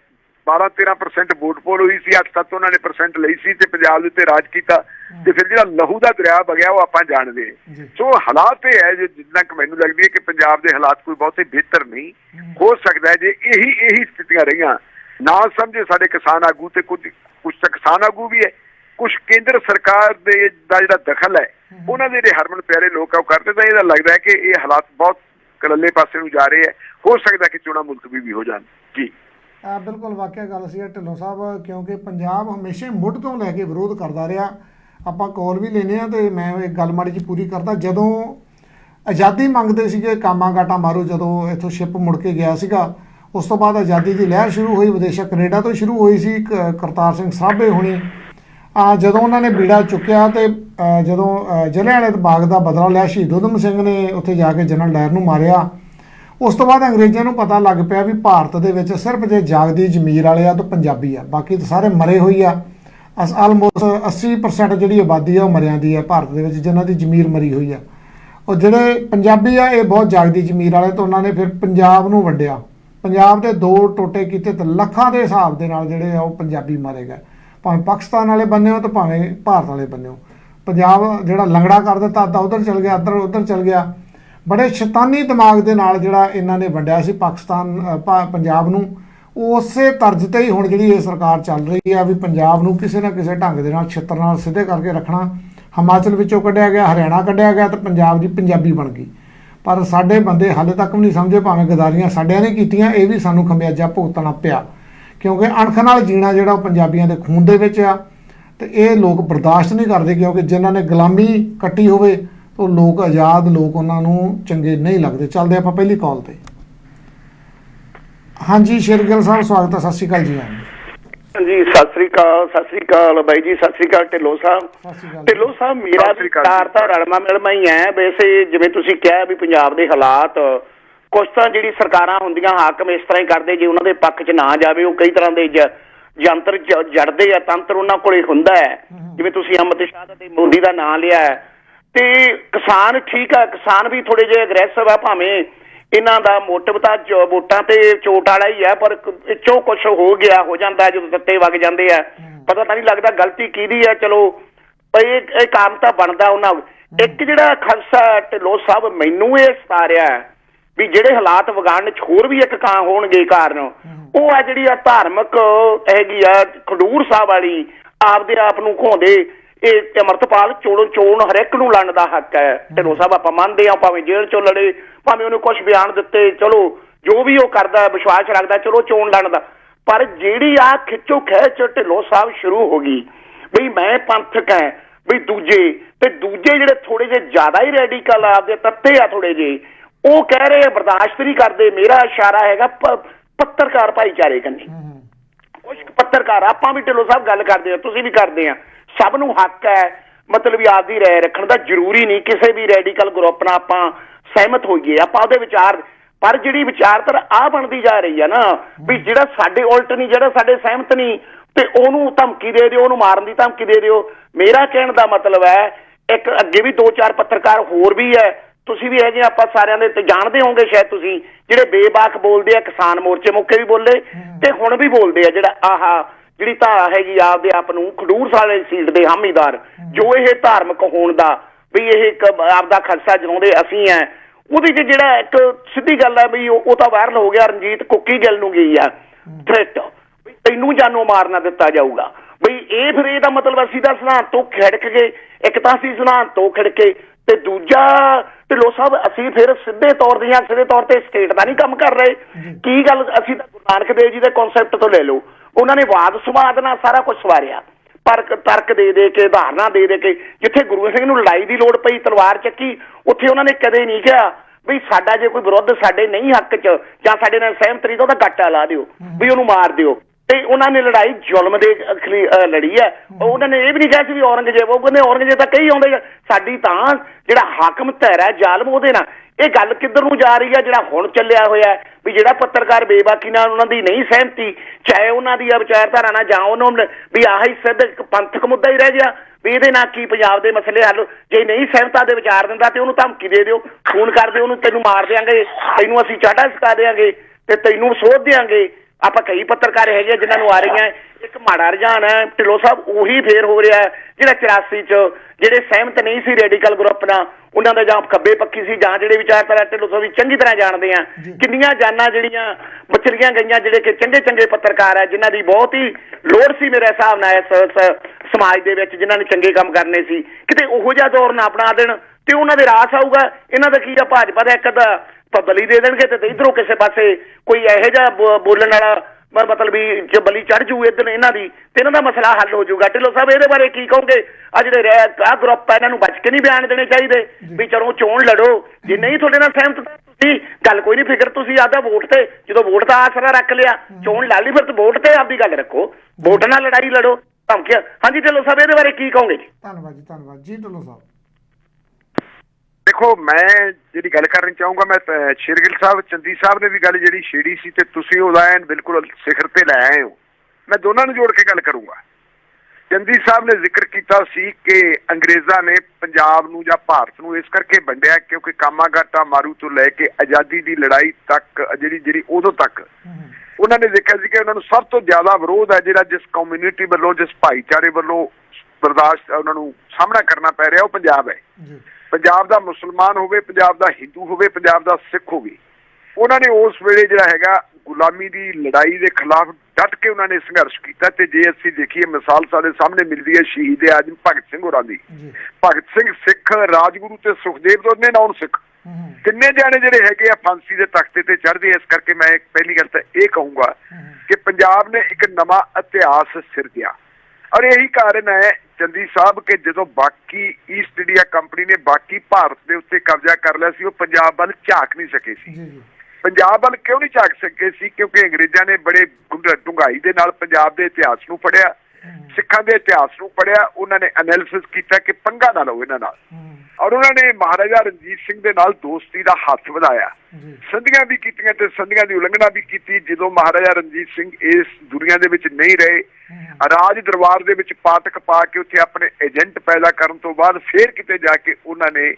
12 13% ਵੋਟ ਪੋਲ ਹੋਈ ਸੀ 8-7 ਉਹਨਾਂ ਨੇ ਪਰਸੈਂਟ ਲਈ ਸੀ ਤੇ ਪੰਜਾਬ ਦੇ ਉੱਤੇ ਰਾਜ ਕੀਤਾ ਤੇ ਫਿਰ ਜਿਹੜਾ ਲਹੂ ਦਾ ਦਰਿਆ ਵਗਿਆ ਉਹ ਆਪਾਂ ਜਾਣਦੇ ਸੋ ਹਾਲਾਤ ਇਹ ਹੈ ਜੇ ਜਿੰਨਾ ਕਿ ਮੈਨੂੰ ਲੱਗਦੀ ਹੈ ਕਿ ਪੰਜਾਬ ਦੇ ਹਾਲਾਤ ਕੋਈ ਬਹੁਤੇ ਬਿਹਤਰ ਨਹੀਂ। ਹੋ। ਸਕਦਾ ਹੈ ਜੇ ਇਹੀ ਇਹੀ ਸਥਿਤੀਆਂ ਰਹੀਆਂ। ਨਾ ਸਮਝੇ ਸਾਡੇ ਕਿਸਾਨ ਆਗੂ ਤੇ ਕੁਝ ਕੁਝ ਤਾਂ ਕਿਸਾਨ ਆਗੂ ਵੀ ਹੈ। ਕੁਝ ਕੇਂਦਰ ਸਰਕਾਰ ਦੇ ਦਾ ਜਿਹੜਾ ਦਖਲ ਹੈ ਉਹਨਾਂ ਦੇ ਜਿਹੜੇ ਹਰਮਨ ਪਿਆਰੇ ਲੋਕ ਆ ਉਹ ਕਰਦੇ ਤਾਂ ਇਹਦਾ ਲੱਗਦਾ ਹੈ ਕਿ ਇਹ ਹਾਲਾਤ ਬਹੁਤ ਕਲੱਲੇ ਪਾਸੇ ਨੂੰ ਜਾ ਰਹੇ ਹੈ। ਹੋ ਸਕਦਾ ਕਿ ਚੋਣਾਂ ਮੁਲਤਵੀ ਵੀ ਹੋ ਜਾਣ। ਜੀ। ਬਿਲਕੁਲ ਵਾਕਿਆ ਗੱਲ ਸੀ ਢਿੱਲੋਂ ਸਾਹਿਬ ਕਿਉਂਕਿ ਪੰਜਾਬ ਹਮੇਸ਼ਾ ਮੁੱਢ ਤੋਂ ਲੈ ਕੇ ਵਿਰੋਧ ਕਰਦਾ ਰਿਹਾ। ਆਪਾਂ ਕਾਲ ਵੀ ਲੈਨੇ ਆ ਤੇ ਮੈਂ ਇਹ ਗੱਲ ਮਾੜੀ ਜੀ ਪੂਰੀ ਕਰਦਾ। ਜਦੋਂ ਆਜ਼ਾਦੀ ਮੰਗਦੇ ਸੀਗੇ ਕਾਮਾ ਗਾਟਾ ਮਾਰੋ ਜਦੋਂ ਇੱਥੋਂ ਸ਼ਿਪ ਮੁੜ ਕੇ ਗਿਆ ਸੀਗਾ ਉਸ ਤੋਂ ਬਾਅਦ ਆਜ਼ਾਦੀ ਦੀ ਲਹਿਰ ਸ਼ੁਰੂ ਹੋਈ। ਵਿਦੇਸ਼ਾਂ ਕੈਨੇਡਾ ਤੋਂ ਸ਼ੁਰੂ ਹੋਈ ਸੀ ਕ- ਕਰਤਾਰ ਸਿੰਘ ਸਰਾਭੇ ਹੁਣੀ। ਆ ਜਦੋਂ ਉਹਨਾਂ ਨੇ ਬੀੜਾ ਚੁੱਕਿਆ ਤੇ ਜਦੋਂ ਅ, ਜਲਿਆਂਵਾਲੇ ਬਾਗ ਦਾ ਬਦਲਾ ਲਿਆ ਸ਼ਹੀਦ ਊਧਮ ਸਿੰਘ ਨੇ ਉੱਥੇ ਜਾ ਕੇ ਜਨਰਲ ਡਾਇਰ ਨੂੰ ਮਾਰਿਆ। ਉਸ ਤੋਂ ਬਾਅਦ ਅੰਗਰੇਜ਼ਾਂ ਨੂੰ ਪਤਾ ਲੱਗ ਪਿਆ ਵੀ ਭਾਰਤ ਦੇ ਵਿੱਚ ਸਿਰਫ ਜੇ ਜਾਗਦੀ ਜ਼ਮੀਰ ਵਾਲੇ ਆ ਤਾਂ ਪੰਜਾਬੀ ਆ, ਬਾਕੀ ਤਾਂ ਸਾਰੇ ਮਰੇ ਹੋਈ ਆ। ਅਸ ਆਲਮੋਸਟ 80% ਜਿਹੜੀ ਆਬਾਦੀ ਆ ਉਹ ਮਰਿਆਂ ਦੀ ਆ ਭਾਰਤ ਦੇ ਵਿੱਚ, ਜਿਨ੍ਹਾਂ ਦੀ ਜ਼ਮੀਰ ਮਰੀ ਹੋਈ ਆ। ਉਹ ਜਿਹੜੇ ਪੰਜਾਬੀ ਆ, ਇਹ ਬਹੁਤ ਜਾਗਦੀ ਜ਼ਮੀਰ ਵਾਲੇ ਤਾਂ ਉਹਨਾਂ ਨੇ ਫਿਰ ਪੰਜਾਬ ਨੂੰ ਵੰਡਿਆ। ਪੰਜਾਬ ਦੇ ਦੋ ਟੋਟੇ ਕੀਤੇ ਤੇ ਲੱਖਾਂ ਦੇ ਹਿਸਾਬ ਦੇ ਨਾਲ ਜਿਹੜੇ ਆ ਉਹ ਪੰਜਾਬੀ ਮਾਰੇ ਗਏ। ਭਾਵੇਂ ਪਾਕਿਸਤਾਨ ਵਾਲੇ ਬੰਨਿਓ ਤੇ ਭਾਵੇਂ ਭਾਰਤ ਵਾਲੇ ਬੰਨਿਓ ਪੰਜਾਬ ਜਿਹੜਾ ਲੰਗੜਾ ਕਰ ਦਿੱਤਾ, ਅੱਧਾ ਉਧਰ ਚਲ ਗਿਆ, ਅੱਧਰ ਉਧਰ ਚਲ ਗਿਆ। ਬੜੇ ਸ਼ੈਤਾਨੀ ਦਿਮਾਗ ਦੇ ਨਾਲ ਜਿਹੜਾ ਇਹਨਾਂ ਨੇ ਵੰਡਿਆ ਸੀ ਪਾਕਿਸਤਾਨ ਭਾ- ਪੰਜਾਬ ਨੂੰ, ਉਸੇ ਤਰਜ਼ ਤੇ ਹੀ ਹੁਣ ਜਿਹੜੀ ਇਹ ਸਰਕਾਰ ਚੱਲ ਰਹੀ ਆ ਵੀ ਪੰਜਾਬ ਨੂੰ ਕਿਸੇ ਨਾ ਕਿਸੇ ਢੰਗ ਦੇ ਨਾਲ, ਛਿੱਤਰ ਨਾਲ ਸਿੱਧੇ ਕਰਕੇ ਰੱਖਣਾ। ਹਿਮਾਚਲ ਵਿੱਚੋਂ ਕੱਢਿਆ ਗਿਆ, ਹਰਿਆਣਾ ਕੱਢਿਆ ਗਿਆ ਤੇ ਪੰਜਾਬ ਦੀ ਪੰਜਾਬੀ ਬਣ ਗਈ। ਪਰ ਸਾਡੇ ਬੰਦੇ ਹਾਲੇ ਤੱਕ ਵੀ ਨਹੀਂ ਸਮਝੇ, ਭਾਵੇਂ ਗਦਾਰੀਆਂ ਸਾਡਿਆਂ ਨੇ ਕੀਤੀਆਂ, ਇਹ ਵੀ ਸਾਨੂੰ ਖਮਿਆਜਾ ਭੁਗਤਣਾ ਪਿਆ। ਕਿਉਂਕਿ ਅਣਖ ਨਾਲ ਜੀਣਾ ਜਿਹੜਾ ਉਹ ਪੰਜਾਬੀਆਂ ਦੇ ਖੂਨ ਦੇ ਵਿੱਚ ਆ, ਤੇ ਇਹ ਲੋਕ ਬਰਦਾਸ਼ਤ ਨਹੀਂ ਕਰਦੇ ਕਿਉਂਕਿ ਜਿਨ੍ਹਾਂ ਨੇ ਗੁਲਾਮੀ ਕੱਟੀ ਹੋਵੇ ਉਹ ਲੋਕ ਆਜ਼ਾਦ ਲੋਕ ਉਹਨਾਂ ਨੂੰ ਚੰਗੇ ਨਹੀਂ ਲੱਗਦੇ। ਚੱਲਦੇ ਆਪਾਂ ਪਹਿਲੀ ਕਾਲ ਤੇ। ਹਾਂਜੀ ਸ਼ੇਰਗਿੱਲ ਸਾਹਿਬ ਸਵਾਗਤ ਹੈ। ਸਤਿ ਸ਼੍ਰੀ ਅਕਾਲ ਜੀ ਜੀ ਸਤਿ ਸ੍ਰੀ ਅਕਾਲ ਸਤਿ ਸ੍ਰੀ ਅਕਾਲ ਬਾਈ ਜੀ ਸਤਿ ਸ੍ਰੀ ਅਕਾਲ ਢਿੱਲੋਂ ਸਾਹਿਬ। ਢਿੱਲੋਂ ਸਾਹਿਬ ਮੇਰਾ ਵਿਚਾਰ ਤਾਂ ਰਲਮਾ ਮਿਲਮਾ ਹੀ ਹੈ। ਵੈਸੇ ਜਿਵੇਂ ਤੁਸੀਂ ਕਿਹਾ ਵੀ ਪੰਜਾਬ ਦੇ ਹਾਲਾਤ ਕੁਛ ਤਾਂ ਜਿਹੜੀ ਸਰਕਾਰਾਂ ਹੁੰਦੀਆਂ ਹਾਕਮ ਇਸ ਤਰ੍ਹਾਂ ਹੀ ਕਰਦੇ ਜੇ ਉਹਨਾਂ ਦੇ ਪੱਖ 'ਚ ਨਾ ਜਾਵੇ ਉਹ ਕਈ ਤਰ੍ਹਾਂ ਦੇ ਜੰਤਰ ਜੜਦੇ ਆ ਤੰਤਰ ਉਹਨਾਂ ਕੋਲੇ ਹੁੰਦਾ ਹੈ। ਜਿਵੇਂ ਤੁਸੀਂ ਅਮਿਤ ਸ਼ਾਹ ਦਾ ਤੇ ਮੋਦੀ ਦਾ ਨਾਂ ਲਿਆ ਹੈ। ਤੇ ਕਿਸਾਨ ਠੀਕ ਆ ਕਿਸਾਨ ਵੀ ਥੋੜੇ ਜਿਹਾ ਅਗਰੈਸਿਵ ਆ ਭਾਵੇਂ ਇਹਨਾਂ ਦਾ ਮੋਟਿਵ ਤਾਂ ਵੋਟਾਂ ਤੇ ਚੋਟ ਵਾਲਾ ਹੀ ਹੈ ਪਰ ਇੱਚੋਂ ਕੁਝ ਹੋ ਗਿਆ ਹੋ ਜਾਂਦਾ ਜਦੋਂ ਦਿੱਤੇ ਵਗ ਜਾਂਦੇ ਆ। ਪਤਾ ਤਾਂ ਨਹੀਂ ਲੱਗਦਾ ਗਲਤੀ ਕਿਹਦੀ ਹੈ ਚਲੋ ਇਹ ਇਹ ਕੰਮ ਤਾਂ ਬਣਦਾ ਉਹਨਾਂ ਇੱਕ ਜਿਹੜਾ ਖਲਸਾ ਢਿੱਲੋਂ ਸਾਹਿਬ ਮੈਨੂੰ ਇਹ ਸਤਾ ਰਿਹਾ ਹੈ ਵੀ ਜਿਹੜੇ ਹਾਲਾਤ ਵਿਗਾੜਨ ਚ ਹੋਰ ਵੀ ਇੱਕ ਕਾਂ ਹੋਣਗੇ ਕਾਰਨ ਉਹ ਆ ਜਿਹੜੀ ਆ ਧਾਰਮਿਕ ਹੈਗੀ ਆ ਖਡੂਰ ਸਾਹਿਬ ਵਾਲੀ ਆਪਦੇ ਆਪ ਨੂੰ ਘੋਂਦੇ ਇਹ ਤੇ ਅਮਰਤਪਾਲ ਚੋਣ ਚੋਣ ਹਰ ਇੱਕ ਨੂੰ ਲੜਨ ਦਾ ਹੱਕ ਹੈ। ਢਿੱਲੋਂ ਸਾਹਿਬ ਆਪਾਂ ਮੰਨਦੇ ਆ ਭਾਵੇਂ ਜੇਲ੍ਹ ਚੋਂ ਲੜੇ ਭਾਵੇਂ ਉਹਨੇ ਕੁਝ ਬਿਆਨ ਦਿੱਤੇ ਚਲੋ ਜੋ ਵੀ ਉਹ ਕਰਦਾ ਵਿਸ਼ਵਾਸ ਰੱਖਦਾ ਚਲੋ ਚੋਣ ਲੜਨ ਦਾ ਪਰ ਜਿਹੜੀ ਆ ਖਿੱਚੋ ਖਿੱਚ ਢਿੱਲੋਂ ਸਾਹਿਬ ਸ਼ੁਰੂ ਹੋ ਗਈ ਬਈ ਮੈਂ ਪੰਥਕ ਹੈ ਬਈ ਦੂਜੇ ਤੇ ਦੂਜੇ ਜਿਹੜੇ ਥੋੜੇ ਜਿਹੇ ਜ਼ਿਆਦਾ ਹੀ ਰੈਡੀਕਲ ਆਪਦੇ ਤੱਤੇ ਆ ਥੋੜੇ ਜਿਹੇ ਉਹ ਕਹਿ ਰਹੇ ਬਰਦਾਸ਼ਤ ਨਹੀਂ ਕਰਦੇ ਮੇਰਾ ਇਸ਼ਾਰਾ ਹੈਗਾ ਪੱਤਰਕਾਰ ਭਾਈਚਾਰੇ ਕੰਨੀ। ਕੁਝ ਪੱਤਰਕਾਰ ਆਪਾਂ ਵੀ ਢਿੱਲੋਂ ਸਾਹਿਬ ਗੱਲ ਕਰਦੇ ਆ ਤੁਸੀਂ ਵੀ ਕਰਦੇ ਆ ਸਭ ਨੂੰ ਹੱਕ ਹੈ। ਮਤਲਬ ਵੀ ਆਪਦੀ ਰਾਏ ਰੱਖਣ ਦਾ ਜ਼ਰੂਰੀ ਨਹੀਂ। ਕਿਸੇ ਵੀ ਰੈਡੀਕਲ ਗਰੁੱਪ ਨਾਲ ਆਪਾਂ ਸਹਿਮਤ ਹੋਈਏ। ਆਪਾਂ ਉਹਦੇ ਵਿਚਾਰ ਪਰ ਜਿਹੜੀ ਵਿਚਾਰਧਾਰਾ ਆ ਬਣਦੀ ਜਾ ਰਹੀ ਆ ਨਾ, ਵੀ ਜਿਹੜਾ ਸਾਡੇ ਉਲਟ ਨਹੀਂ, ਜਿਹੜਾ ਸਾਡੇ ਸਹਿਮਤ ਨਹੀਂ, ਤੇ ਉਹਨੂੰ ਧਮਕੀ ਦੇ ਦਿਓ, ਉਹਨੂੰ ਮਾਰਨ ਦੀ ਧਮਕੀ ਦੇ ਦਿਓ। ਮੇਰਾ ਕਹਿਣ ਦਾ ਮਤਲਬ ਹੈ, ਇੱਕ ਅੱਗੇ ਵੀ ਦੋ ਚਾਰ ਪੱਤਰਕਾਰ ਹੋਰ ਵੀ ਹੈ। ਤੁਸੀਂ ਵੀ ਹੈਗੇ ਆਪਾਂ ਸਾਰਿਆਂ ਦੇ ਤੇ ਜਾਣਦੇ ਹੋਵੋਗੇ ਸ਼ਾਇਦ ਤੁਸੀਂ, ਜਿਹੜੇ ਬੇਬਾਕ ਬੋਲਦੇ ਆ ਕਿਸਾਨ ਮੋਰਚੇ ਮੌਕੇ ਵੀ ਬੋਲੇ, ਤੇ ਹੁਣ ਵੀ ਬੋਲਦੇ ਆ ਜਿਹੜਾ ਆਹਾ ਜਿਹੜੀ ਧਾਰਾ ਹੈਗੀ ਆਪਦੇ ਆਪ ਨੂੰ ਖਡੂਰ ਸਾਹਿਬ ਸੀਟ ਦੇ ਹਾਮੀਦਾਰ, ਜੋ ਇਹ ਧਾਰਮਿਕ ਹੋਣ ਦਾ ਵੀ ਇਹ ਇੱਕ ਆਪਦਾ ਖਲਸਾ ਜਨਾਉਂਦੇ ਅਸੀਂ ਆ ਉਹਦੇ 'ਚ ਜਿਹੜਾ ਇੱਕ ਸਿੱਧੀ ਗੱਲ ਹੈ ਵੀ ਉਹ ਤਾਂ ਵਾਇਰਲ ਹੋ ਗਿਆ, ਰਣਜੀਤ ਕੁੱਕੀ ਗੱਲ ਨੂੰ ਗਈ ਆ ਥ੍ਰੈਟ ਵੀ ਤੈਨੂੰ ਜਾਨੋਂ ਮਾਰਨਾ ਦਿੱਤਾ ਜਾਊਗਾ। ਬਈ ਇਹ ਫਿਰ ਇਹਦਾ ਮਤਲਬ ਅਸੀਂ ਤਾਂ ਸਿਧਾਂਤ ਤੋਂ ਖਿੜਕ ਗਏ ਇੱਕ ਤਾਂ ਅਸੀਂ ਸਿਧਾਂਤ ਤੋਂ ਖਿੜਕੇ ਤੇ ਦੂਜਾ ਢਿੱਲੋਂ ਸਾਹਿਬ ਅਸੀਂ ਫਿਰ ਸਿੱਧੇ ਤੌਰ ਤੇ ਜਾਂ ਸਿੱਧੇ ਤੌਰ ਤੇ ਸਟੇਟ ਦਾ ਨਹੀਂ ਕੰਮ ਕਰ ਰਹੇ। ਕੀ ਗੱਲ ਅਸੀਂ ਤਾਂ ਗੁਰੂ ਨਾਨਕ ਦੇਵ ਜੀ ਦੇ ਕਨਸੈਪਟ ਤੋਂ ਲੈ ਲਓ। ਉਹਨਾਂ ਨੇ ਵਾਦ ਸੁਵਾਦ ਨਾਲ ਸਾਰਾ ਕੁਝ ਸਵਾਰਿਆ। ਪਰ ਤਰਕ ਦੇ ਦੇ ਕੇ ਉਦਾਹਰਨਾਂ ਦੇ ਦੇ ਕੇ ਜਿੱਥੇ ਗੁਰੂ ਸਿੰਘ ਨੂੰ ਲੜਾਈ ਦੀ ਲੋੜ ਪਈ ਤਲਵਾਰ ਚੱਕੀ ਉੱਥੇ ਉਹਨਾਂ ਨੇ ਕਦੇ ਨਹੀਂ ਕਿਹਾ ਵੀ ਸਾਡਾ ਜੇ ਕੋਈ ਵਿਰੋਧ ਸਾਡੇ ਨਹੀਂ ਹੱਕ 'ਚ ਜਾਂ ਸਾਡੇ ਨਾਲ ਸਹਿਮਤ ਨਹੀਂ ਤਾਂ ਉਹਦਾ ਗੱਟਾ ਲਾ ਦਿਓ ਵੀ ਉਹਨੂੰ ਮਾਰ ਦਿਓ। ਤੇ ਉਹਨਾਂ ਨੇ ਲੜਾਈ ਜ਼ੁਲਮ ਦੇ ਖਿਲੀ- ਲੜੀ ਹੈ। ਉਹਨਾਂ ਨੇ ਇਹ ਵੀ ਨਹੀਂ ਕਿਹਾ ਸੀ ਵੀ ਔਰੰਗਜ਼ੇਬ, ਉਹ ਕਹਿੰਦੇ ਔਰੰਗਜ਼ੇਬ ਤਾਂ ਕਈ ਆਉਂਦੇ ਆ। ਸਾਡੀ ਤਾਂ ਜਿਹੜਾ ਹਾਕਮ ਧੈਰਾ ਜ਼ਾਲਮ ਉਹਦੇ ਨਾਲ। ਇਹ ਗੱਲ ਕਿੱਧਰ ਨੂੰ ਜਾ ਰਹੀ ਹੈ, ਜਿਹੜਾ ਹੁਣ ਚੱਲਿਆ ਹੋਇਆ ਵੀ ਜਿਹੜਾ ਪੱਤਰਕਾਰ ਬੇਬਾਕੀ ਨਾਲ ਉਹਨਾਂ ਦੀ ਨਹੀਂ ਸਹਿਮਤੀ, ਚਾਹੇ ਉਹਨਾਂ ਦੀ ਆ ਵਿਚਾਰਧਾਰਾ ਨਾਲ ਜਾਂ ਉਹਨਾਂ ਵੀ ਆਹੀ ਸਿੱਧ ਪੰਥਕ ਮੁੱਦਾ ਹੀ ਰਹਿ ਗਿਆ, ਵੀ ਇਹਦੇ ਨਾਲ ਕੀ ਪੰਜਾਬ ਦੇ ਮਸਲੇ ਹੱਲ ਜੇ ਨਹੀਂ ਸਹਿਮਤਾ ਦੇ ਵਿਚਾਰ ਦਿੰਦਾ ਤੇ ਉਹਨੂੰ ਧਮਕੀ ਦੇ ਦਿਓ ਫੋਨ ਕਰ ਦਿਓ, ਉਹਨੂੰ ਤੈਨੂੰ ਮਾਰ ਦਿਆਂਗੇ, ਤੈਨੂੰ ਅਸੀਂ ਚਾਟਾ ਸਿਖਾ ਦਿਆਂਗੇ ਤੇ ਤੈਨੂੰ ਸੋਧ ਦਿਆਂਗੇ। ਆਪਾਂ ਕਈ ਪੱਤਰਕਾਰ ਹੈਗੇ ਜਿਨ੍ਹਾਂ ਨੂੰ ਆ ਰਹੀਆਂ ਇੱਕ ਮਾੜਾ ਰੁਝਾਨ ਹੈ ਢਿੱਲੋਂ ਸਾਹਿਬ ਉਹੀ ਫੇਰ ਹੋ ਰਿਹਾ ਜਿਹੜਾ 84 ਚ ਜਿਹੜੇ ਸਹਿਮਤ ਨਹੀਂ ਸੀ ਰੈਡੀਕਲ ਗਰੁੱਪ ਨਾਲ ਉਹਨਾਂ ਦਾ ਜਾਂ ਖੱਬੇ ਪੱਖੀ ਸੀ ਜਾਂ ਜਿਹੜੇ ਵਿਚਾਰਧਾਰਾ ਢਿੱਲੋਂ ਸਾਹਿਬ ਵੀ ਚੰਗੀ ਤਰ੍ਹਾਂ ਜਾਣਦੇ ਆ। ਕਿੰਨੀਆਂ ਜਾਨਾਂ ਜਿਹੜੀਆਂ ਬਚਲੀਆਂ ਗਈਆਂ ਜਿਹੜੇ ਕਿ ਚੰਗੇ ਚੰਗੇ ਪੱਤਰਕਾਰ ਆ ਜਿਨ੍ਹਾਂ ਦੀ ਬਹੁਤ ਹੀ ਲੋੜ ਸੀ ਮੇਰੇ ਹਿਸਾਬ ਨਾਲ ਇਸ ਸਮਾਜ ਦੇ ਵਿੱਚ ਜਿਨ੍ਹਾਂ ਨੇ ਚੰਗੇ ਕੰਮ ਕਰਨੇ ਸੀ। ਕਿਤੇ ਉਹੋ ਜਿਹਾ ਦੌਰ ਨਾ ਅਪਣਾ ਦੇਣ ਤੇ ਉਹਨਾਂ ਦੇ ਰਾਸ ਆਊਗਾ। ਇਹਨਾਂ ਦਾ ਕੀ ਆ ਭਾਜਪਾ ਦਾ ਇੱਕ ਅੱਧਾ ਬਲੀ ਦੇ ਦੇਣਗੇ ਤੇ ਇਧਰੋਂ ਕਿਸੇ ਪਾਸੇ ਕੋਈ ਇਹੋ ਜਿਹਾ ਬੋਲਣ ਵਾਲਾ ਮ- ਮਤਲਬ ਵੀ ਜੇ ਬਲੀ ਚੜ ਜੂ ਇਧਰ ਇਹਨਾਂ ਦੀ ਤੇ ਇਹਨਾਂ ਦਾ ਮਸਲਾ ਹੱਲ ਹੋ ਜਾਊਗਾ ਢਿੱਲੋਂ ਸਾਹਿਬ ਇਹਦੇ ਬਾਰੇ ਕੀ ਕਹੋਗੇ? ਆ ਜਿਹੜੇ ਆ ਗਰੁੱਪ ਆ ਇਹਨਾਂ ਨੂੰ ਬਚ ਕੇ ਨਹੀਂ ਬਿਆਨ ਦੇਣੇ ਚਾਹੀਦੇ? ਵੀ ਚਲੋ ਚੋਣ ਲੜੋ। ਜੇ ਨਹੀਂ ਤੁਹਾਡੇ ਨਾਲ ਸਹਿਮਤ ਤੁਸੀਂ ਗੱਲ ਕੋਈ ਨਹੀਂ ਫਿਕਰ ਤੁਸੀਂ ਆਦਾ ਵੋਟ ਤੇ ਜਦੋਂ ਵੋਟ ਦਾ ਆਸਰਾ ਰੱਖ ਲਿਆ ਚੋਣ ਲਾ ਲਈ ਫਿਰ ਤੇ ਵੋਟ ਤੇ ਆਪਦੀ ਗੱਲ ਰੱਖੋ। ਵੋਟ ਨਾਲ ਲੜਾਈ ਲੜੋ। ਧਮਕੀਆਂ। ਹਾਂਜੀ ਢਿੱਲੋਂ ਸਾਹਿਬ ਇਹਦੇ ਬਾਰੇ ਕੀ ਕਹੋਗੇ? ਜੀ ਧੰਨਵਾਦ ਜੀ ਧੰਨਵਾਦ। ਜੀ ਢਿੱਲੋਂ ਸਾਹਿਬ। ਦੇਖੋ, ਮੈਂ ਜਿਹੜੀ ਗੱਲ ਕਰਨੀ ਚਾਹੂੰਗਾ, ਮੈਂ ਤਾਂ ਸ਼ੇਰਗਿੱਲ ਸਾਹਿਬ, ਚੰਦੀ ਸਾਹਿਬ ਨੇ ਵੀ ਗੱਲ ਜਿਹੜੀ ਛੇੜੀ ਸੀ ਤੇ ਤੁਸੀਂ ਉਹਦਾ ਐਨ ਬਿਲਕੁਲ ਸਿਖਰ ਤੇ ਲੈ ਆਏ ਹੋ। ਮੈਂ ਦੋਨਾਂ ਨੂੰ ਜੋੜ ਕੇ ਗੱਲ ਕਰੂੰਗਾ। ਚੰਦੀ ਸਾਹਿਬ ਨੇ ਜ਼ਿਕਰ ਕੀਤਾ ਸੀ ਕਿ ਅੰਗਰੇਜ਼ਾਂ ਨੇ ਪੰਜਾਬ ਨੂੰ ਜਾਂ ਭਾਰਤ ਨੂੰ ਇਸ ਕਰਕੇ ਵੰਡਿਆ ਕਿਉਂਕਿ ਕਾਮਾਗਾਟਾ ਮਾਰੂ ਤੋਂ ਲੈ ਕੇ ਆਜ਼ਾਦੀ ਦੀ ਲੜਾਈ ਤੱਕ, ਜਿਹੜੀ ਜਿਹੜੀ ਉਦੋਂ ਤੱਕ ਉਹਨਾਂ ਨੇ ਦੇਖਿਆ ਸੀ ਕਿ ਉਹਨਾਂ ਨੂੰ ਸਭ ਤੋਂ ਜ਼ਿਆਦਾ ਵਿਰੋਧ ਹੈ ਜਿਹੜਾ ਜਿਸ ਕਮਿਊਨਿਟੀ ਵੱਲੋਂ, ਜਿਸ ਭਾਈਚਾਰੇ ਵੱਲੋਂ ਬਰਦਾਸ਼ਤ, ਉਹਨਾਂ ਨੂੰ ਸਾਹਮਣਾ ਕਰਨਾ ਪੈ ਰਿਹਾ, ਉਹ ਪੰਜਾਬ ਹੈ। ਪੰਜਾਬ ਦਾ ਮੁਸਲਮਾਨ ਹੋਵੇ ਪੰਜਾਬ ਦਾ ਹਿੰਦੂ ਹੋਵੇ ਪੰਜਾਬ ਦਾ ਸਿੱਖ ਹੋਵੇ ਉਹਨਾਂ ਨੇ ਉਸ ਵੇਲੇ ਜਿਹੜਾ ਹੈਗਾ ਗੁਲਾਮੀ ਦੀ ਲੜਾਈ ਦੇ ਖਿਲਾਫ ਡਟ ਕੇ ਉਹਨਾਂ ਨੇ ਸੰਘਰਸ਼ ਕੀਤਾ ਤੇ ਜੇ ਅਸੀਂ ਦੇਖੀਏ ਮਿਸਾਲ ਸਾਡੇ ਸਾਹਮਣੇ ਮਿਲਦੀ ਹੈ ਸ਼ਹੀਦ ਆਜਮ ਭਗਤ ਸਿੰਘ ਹੋਰਾਂ ਦੀ। ਭਗਤ ਸਿੰਘ ਸਿੱਖ ਰਾਜਗੁਰੂ ਤੇ ਸੁਖਦੇਵ ਦੋਨੇ ਨੌਨ ਸਿੱਖ। ਤਿੰਨੇ ਜਾਣੇ ਜਿਹੜੇ ਹੈਗੇ ਆ ਫਾਂਸੀ ਦੇ ਤਖਤੇ ਤੇ ਚੜ੍ਹਦੇ ਇਸ ਕਰਕੇ ਮੈਂ ਪਹਿਲੀ ਗੱਲ ਤਾਂ ਇਹ ਕਹੂੰਗਾ ਕਿ ਪੰਜਾਬ ਨੇ ਇੱਕ ਨਵਾਂ ਇਤਿਹਾਸ ਸਿਰਜਿਆ ਔਰ ਇਹੀ ਕਾਰਨ ਹੈ ਚੰਦੀ ਸਾਹਿਬ ਕਿ ਜਦੋਂ ਬਾਕੀ ਈਸਟ ਇੰਡੀਆ ਕੰਪਨੀ ਨੇ ਬਾਕੀ ਭਾਰਤ ਦੇ ਉੱਤੇ ਕਬਜ਼ਾ ਕਰ ਲਿਆ ਸੀ ਉਹ ਪੰਜਾਬ ਵੱਲ ਝਾਕ ਨਹੀਂ ਸਕੇ ਸੀ। ਪੰਜਾਬ ਵੱਲ ਕਿਉਂ ਨਹੀਂ ਝਾਕ ਸਕੇ ਸੀ? ਕਿਉਂਕਿ ਅੰਗਰੇਜ਼ਾਂ ਨੇ ਬੜੇ ਡੂੰਘ- ਡੂੰਘਾਈ ਦੇ ਨਾਲ ਪੰਜਾਬ ਦੇ ਇਤਿਹਾਸ ਨੂੰ ਪੜਿਆ ਸਿੱਖਾਂ ਦੇ ਇਤਿਹਾਸ ਨੂੰ ਪੜਿਆ ਉਹਨਾਂ ਨੇ ਐਨਾਲਿਸਿਸ ਕੀਤਾ ਕਿ ਪੰਗਾ ਨਾ ਲਓ ਇਹਨਾਂ ਨਾਲ। ਔਰ ਉਹਨਾਂ ਨੇ ਮਹਾਰਾਜਾ ਰਣਜੀਤ ਸਿੰਘ ਦੇ ਨਾਲ ਦੋਸਤੀ ਦਾ ਹੱਥ ਵਧਾਇਆ। ਸੰਧੀਆਂ ਵੀ ਕੀਤੀਆਂ ਤੇ ਸੰਧੀਆਂ ਦੀ ਉਲੰਘਣਾ ਵੀ ਕੀਤੀ ਜਦੋਂ ਮਹਾਰਾਜਾ ਰਣਜੀਤ ਸਿੰਘ ਇਸ ਦੁਨੀਆ ਦੇ ਵਿੱਚ ਨਹੀਂ ਰਹੇ। ਰਾਜ ਦਰਬਾਰ ਦੇ ਵਿੱਚ ਪਾਤਕ ਪਾ ਕੇ ਉੱਥੇ ਆਪਣੇ ਏਜੰਟ ਪੈਦਾ ਕਰਨ ਤੋਂ ਬਾਅਦ ਫੇਰ ਕਿਤੇ ਜਾ ਕੇ ਉਹਨਾਂ ਨੇ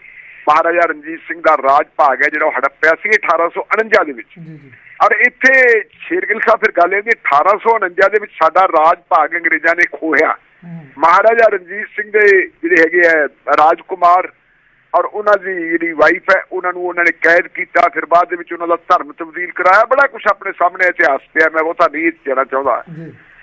ਮਹਾਰਾਜਾ ਰਣਜੀਤ ਸਿੰਘ ਦਾ ਰਾਜ ਭਾਗ ਹੈ ਜਿਹੜਾ ਹੜੱਪਿਆ ਸੀ 1849 ਦੇ ਵਿੱਚ। ਜੀ ਜੀ। ਔਰ ਇੱਥੇ ਸ਼ੇਰਗਿਲ ਸਾਹਿਬ ਫਿਰ ਗੱਲ ਇਹ ਦੀ 1849 ਦੇ ਵਿੱਚ ਸਾਡਾ ਰਾਜ ਭਾਗ ਅੰਗਰੇਜ਼ਾਂ ਨੇ ਖੋਹਿਆ। ਮਹਾਰਾਜਾ ਰਣਜੀਤ ਸਿੰਘ ਦੇ ਜਿਹੜੇ ਹੈਗੇ ਆ ਰਾਜਕੁਮਾਰ ਔਰ ਉਹਨਾਂ ਦੀ ਜਿਹੜੀ ਵਾਈਫ ਹੈ ਉਹਨਾਂ ਨੂੰ ਉਹਨਾਂ ਨੇ ਕੈਦ ਕੀਤਾ ਫਿਰ ਬਾਅਦ ਦੇ ਵਿੱਚ ਉਹਨਾਂ ਦਾ ਧਰਮ ਤਬਦੀਲ ਕਰਾਇਆ। ਬੜਾ ਕੁਝ ਆਪਣੇ ਸਾਹਮਣੇ ਇਤਿਹਾਸ ਪਿਆ ਮੈਂ ਉਹ ਤਾਂ ਨਹੀਂ ਜਾਣਾ ਚਾਹੁੰਦਾ।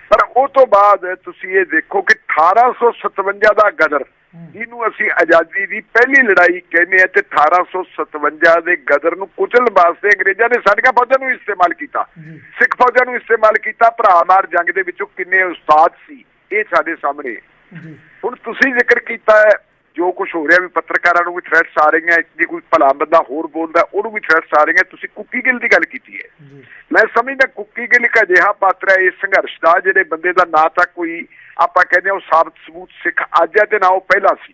ਪਰ ਉਹ ਤੋਂ ਬਾਅਦ ਤੁਸੀਂ ਇਹ ਦੇਖੋ ਕਿ 1857 ਦਾ ਗਦਰ ਜਿਹਨੂੰ ਅਸੀਂ ਆਜ਼ਾਦੀ ਦੀ ਪਹਿਲੀ ਲੜਾਈ ਕਹਿੰਦੇ ਆ ਤੇ 1857 ਦੇ ਗਦਰ ਨੂੰ ਕੁਚਲਣ ਵਾਸਤੇ ਅੰਗਰੇਜ਼ਾਂ ਨੇ ਸਾਡੀਆਂ ਫੌਜਾਂ ਨੂੰ ਇਸਤੇਮਾਲ ਕੀਤਾ। ਸਿੱਖ ਫੌਜਾਂ ਨੂੰ ਇਸਤੇਮਾਲ ਕੀਤਾ। ਭਰਾ ਮਾਰ ਜੰਗ ਦੇ ਵਿੱਚੋਂ ਕਿੰਨੇ ਉਸਤਾਦ ਸੀ ਇਹ ਸਾਡੇ ਸਾਹਮਣੇ। ਹੁਣ ਤੁਸੀਂ ਜ਼ਿਕਰ ਕੀਤਾ ਹੈ ਜੋ ਕੁਝ ਹੋ ਰਿਹਾ ਵੀ ਪੱਤਰਕਾਰਾਂ ਨੂੰ ਵੀ ਥ੍ਰੈਟਸ ਆ ਰਹੀਆਂ ਜੇ ਕੋਈ ਭਲਾ ਬੰਦਾ ਹੋਰ ਬੋਲਦਾ ਉਹਨੂੰ ਵੀ ਥ੍ਰੈਟਸ ਆ ਰਹੀਆਂ ਤੁਸੀਂ ਕੁੱਕੀ ਗਿੱਲ ਦੀ ਗੱਲ ਕੀਤੀ ਹੈ। ਮੈਂ ਸਮਝਦਾ ਕੁੱਕੀ ਗਿੱਲ ਇੱਕ ਅਜਿਹਾ ਪਾਤਰ ਹੈ ਇਸ ਸੰਘਰਸ਼ ਦਾ ਜਿਹੜੇ ਬੰਦੇ ਦਾ ਨਾ ਤਾਂ ਕੋਈ ਆਪਾਂ ਕਹਿੰਦੇ ਉਹ ਸਾਬਤ ਸਬੂਤ ਸਿੱਖ ਅੱਜ ਹੈ ਤੇ ਨਾ ਉਹ ਪਹਿਲਾਂ ਸੀ।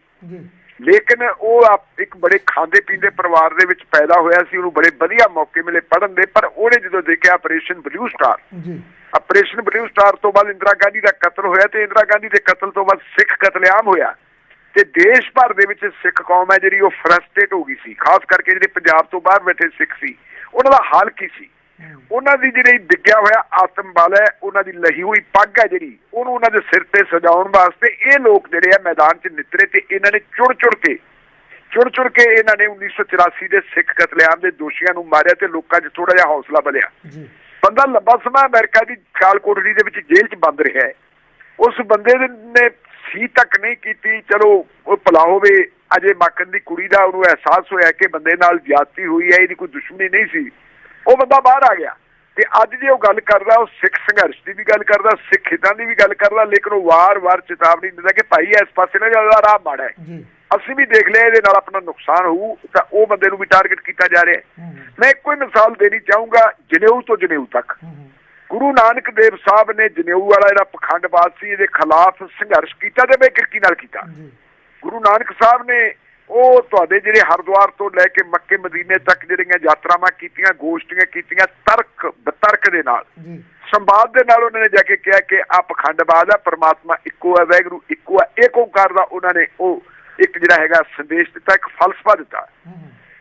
ਲੇਕਿਨ ਉਹ ਇੱਕ ਬੜੇ ਖਾਂਦੇ ਪੀਂਦੇ ਪਰਿਵਾਰ ਦੇ ਵਿੱਚ ਪੈਦਾ ਹੋਇਆ ਸੀ ਉਹਨੂੰ ਬੜੇ ਵਧੀਆ ਮੌਕੇ ਮਿਲੇ ਪੜਨ ਦੇ ਪਰ ਉਹਨੇ ਜਦੋਂ ਦੇਖਿਆ ਆਪਰੇਸ਼ਨ ਬਲੂ ਸਟਾਰ ਜੀ। ਆਪਰੇਸ਼ਨ ਬਲੂ ਸਟਾਰ ਤੋਂ ਬਾਅਦ ਇੰਦਰਾ ਗਾਂਧੀ ਦਾ ਕਤਲ ਹੋਇਆ ਤੇ ਇੰਦਰਾ ਗਾਂਧੀ ਦੇ ਕਤਲ ਤੋਂ ਬਾਅਦ ਸਿੱਖ ਕਤਲੇਆਮ ਹੋਇਆ। ਤੇ ਦੇਸ਼ ਭਰ ਦੇ ਵਿੱਚ ਸਿੱਖ ਕੌਮ ਹੈ ਜਿਹੜੀ ਉਹ ਫਰਸਟ੍ਰੇਟ ਹੋ ਗਈ ਸੀ। ਖਾਸ ਕਰਕੇ ਜਿਹੜੇ ਪੰਜਾਬ ਤੋਂ ਬਾਹਰ ਬੈਠੇ ਸਿੱਖ ਸੀ ਉਹਨਾਂ ਦਾ ਹਾਲ ਕੀ ਸੀ? ਉਹਨਾਂ ਦੀ ਜਿਹੜੀ ਡਿੱਗਿਆ ਹੋਇਆ ਆਤਮ ਬਲ ਹੈ ਉਹਨਾਂ ਦੀ ਲਹੀ ਹੋਈ ਪੱਗ ਹੈ ਜਿਹੜੀ ਉਹਨੂੰ ਉਹਨਾਂ ਦੇ ਸਿਰ ਤੇ ਸਜਾਉਣ ਵਾਸਤੇ ਇਹ ਲੋਕ ਜਿਹੜੇ ਆ ਮੈਦਾਨ 'ਚ ਨਿਤਰੇ ਤੇ ਇਹਨਾਂ ਨੇ ਚੁੜ ਚੁੜ ਕੇ ਚੁੜ ਚੁੜ ਕੇ ਇਹਨਾਂ ਨੇ 1984 ਦੇ ਸਿੱਖ ਕਤਲੇਆਮ ਦੇ ਦੋਸ਼ੀਆਂ ਨੂੰ ਮਾਰਿਆ ਤੇ ਲੋਕਾਂ 'ਚ ਥੋੜਾ ਜਿਹਾ ਹੌਸਲਾ ਬਲਿਆ। ਜੀ। ਬੰਦਾ ਲੰਬਾ ਸਮਾਂ ਅਮਰੀਕਾ ਦੀ ਕਾਲ ਕੋਠੜੀ ਦੇ ਵਿੱਚ ਜੇਲ੍ਹ 'ਚ ਬੰਦ ਰਿਹਾ ਹੈ। ਉਸ ਬੰਦੇ ਨੇ ਸੀ ਤੱਕ ਨਹੀਂ ਕੀਤੀ ਚਲੋ ਉਹ ਭਲਾ ਹੋਵੇ ਅਜੇ ਮੱਕਨ ਦੀ ਕੁੜੀ ਦਾ ਉਹਨੂੰ ਅਹਿਸਾਸ ਹੋਇਆ ਕਿ ਬੰਦੇ ਨਾਲ ਜ਼ਿਆਦਤੀ ਹੋਈ ਹੈ ਇਹਦੀ ਕੋਈ ਦੁਸ਼ਮਣੀ ਨਹੀਂ ਸੀ। ਉਹ ਬੰਦਾ ਬਾਹਰ ਆ ਗਿਆ। ਤੇ ਅੱਜ ਜੇ ਉਹ ਗੱਲ ਕਰਦਾ ਉਹ ਸਿੱਖ ਸੰਘਰਸ਼ ਦੀ ਵੀ ਗੱਲ ਕਰਦਾ ਸਿੱਖ ਹਿੱਤਾਂ ਦੀ ਵੀ ਗੱਲ ਕਰਦਾ ਲੇਕਿਨ ਉਹ ਵਾਰ-ਵਾਰ ਚੇਤਾਵਨੀ ਦਿੰਦਾ ਕਿ ਭਾਈ ਇਸ ਪਾਸੇ ਨਾ ਜ਼ਿਆਦਾ ਰਾਹ ਮਾੜਾ ਹੈ। ਅਸੀਂ ਵੀ ਦੇਖ ਲਿਆ ਇਹਦੇ ਨਾਲ ਆਪਣਾ ਨੁਕਸਾਨ ਹੋਊ ਤਾਂ ਉਹ ਬੰਦੇ ਨੂੰ ਵੀ ਟਾਰਗੇਟ ਕੀਤਾ ਜਾ ਰਿਹਾ ਹੈ। ਮੈਂ ਇੱਕੋ ਹੀ ਮਿਸਾਲ ਦੇਣੀ ਚਾਹੂੰਗਾ ਜਨੇਊ ਤੋਂ ਜਨੇਊ ਤੱਕ। ਗੁਰੂ ਨਾਨਕ ਦੇਵ ਸਾਹਿਬ ਨੇ ਜਨੇਊ ਵਾਲਾ ਜਿਹੜਾ ਪਖੰਡਵਾਦ ਸੀ ਇਹਦੇ ਖਿਲਾਫ ਸੰਘਰਸ਼ ਕੀਤਾ ਤੇ ਬੇਕਿਰਕੀ ਨਾਲ ਕੀਤਾ। ਗੁਰੂ ਨਾਨਕ ਸਾਹਿਬ ਨੇ ਉਹ ਤੁਹਾਡੇ ਜਿਹੜੇ ਹਰਿਦੁਆਰ ਤੋਂ ਲੈ ਕੇ ਮੱਕੇ ਮਦੀਨੇ ਤੱਕ ਜਿਹੜੀਆਂ ਯਾਤਰਾਵਾਂ ਕੀਤੀਆਂ ਗੋਸ਼ਟੀਆਂ ਕੀਤੀਆਂ ਤਰਕ ਬਤਰਕ ਦੇ ਨਾਲ ਸੰਵਾਦ ਦੇ ਨਾਲ ਉਹਨਾਂ ਨੇ ਜਾ ਕੇ ਕਿਹਾ ਕਿ ਆ ਪਖੰਡਵਾਦ ਹੈ ਪਰਮਾਤਮਾ ਇੱਕੋ ਹੈ ਵੈਗਰੂ ਇੱਕੋ ਹੈ ਏਕ ਓੰਕਾਰ ਦਾ ਉਹਨਾਂ ਨੇ ਉਹ ਇੱਕ ਜਿਹੜਾ ਹੈਗਾ ਸੰਦੇਸ਼ ਦਿੱਤਾ ਇੱਕ ਫਲਸਫਾ ਦਿੱਤਾ।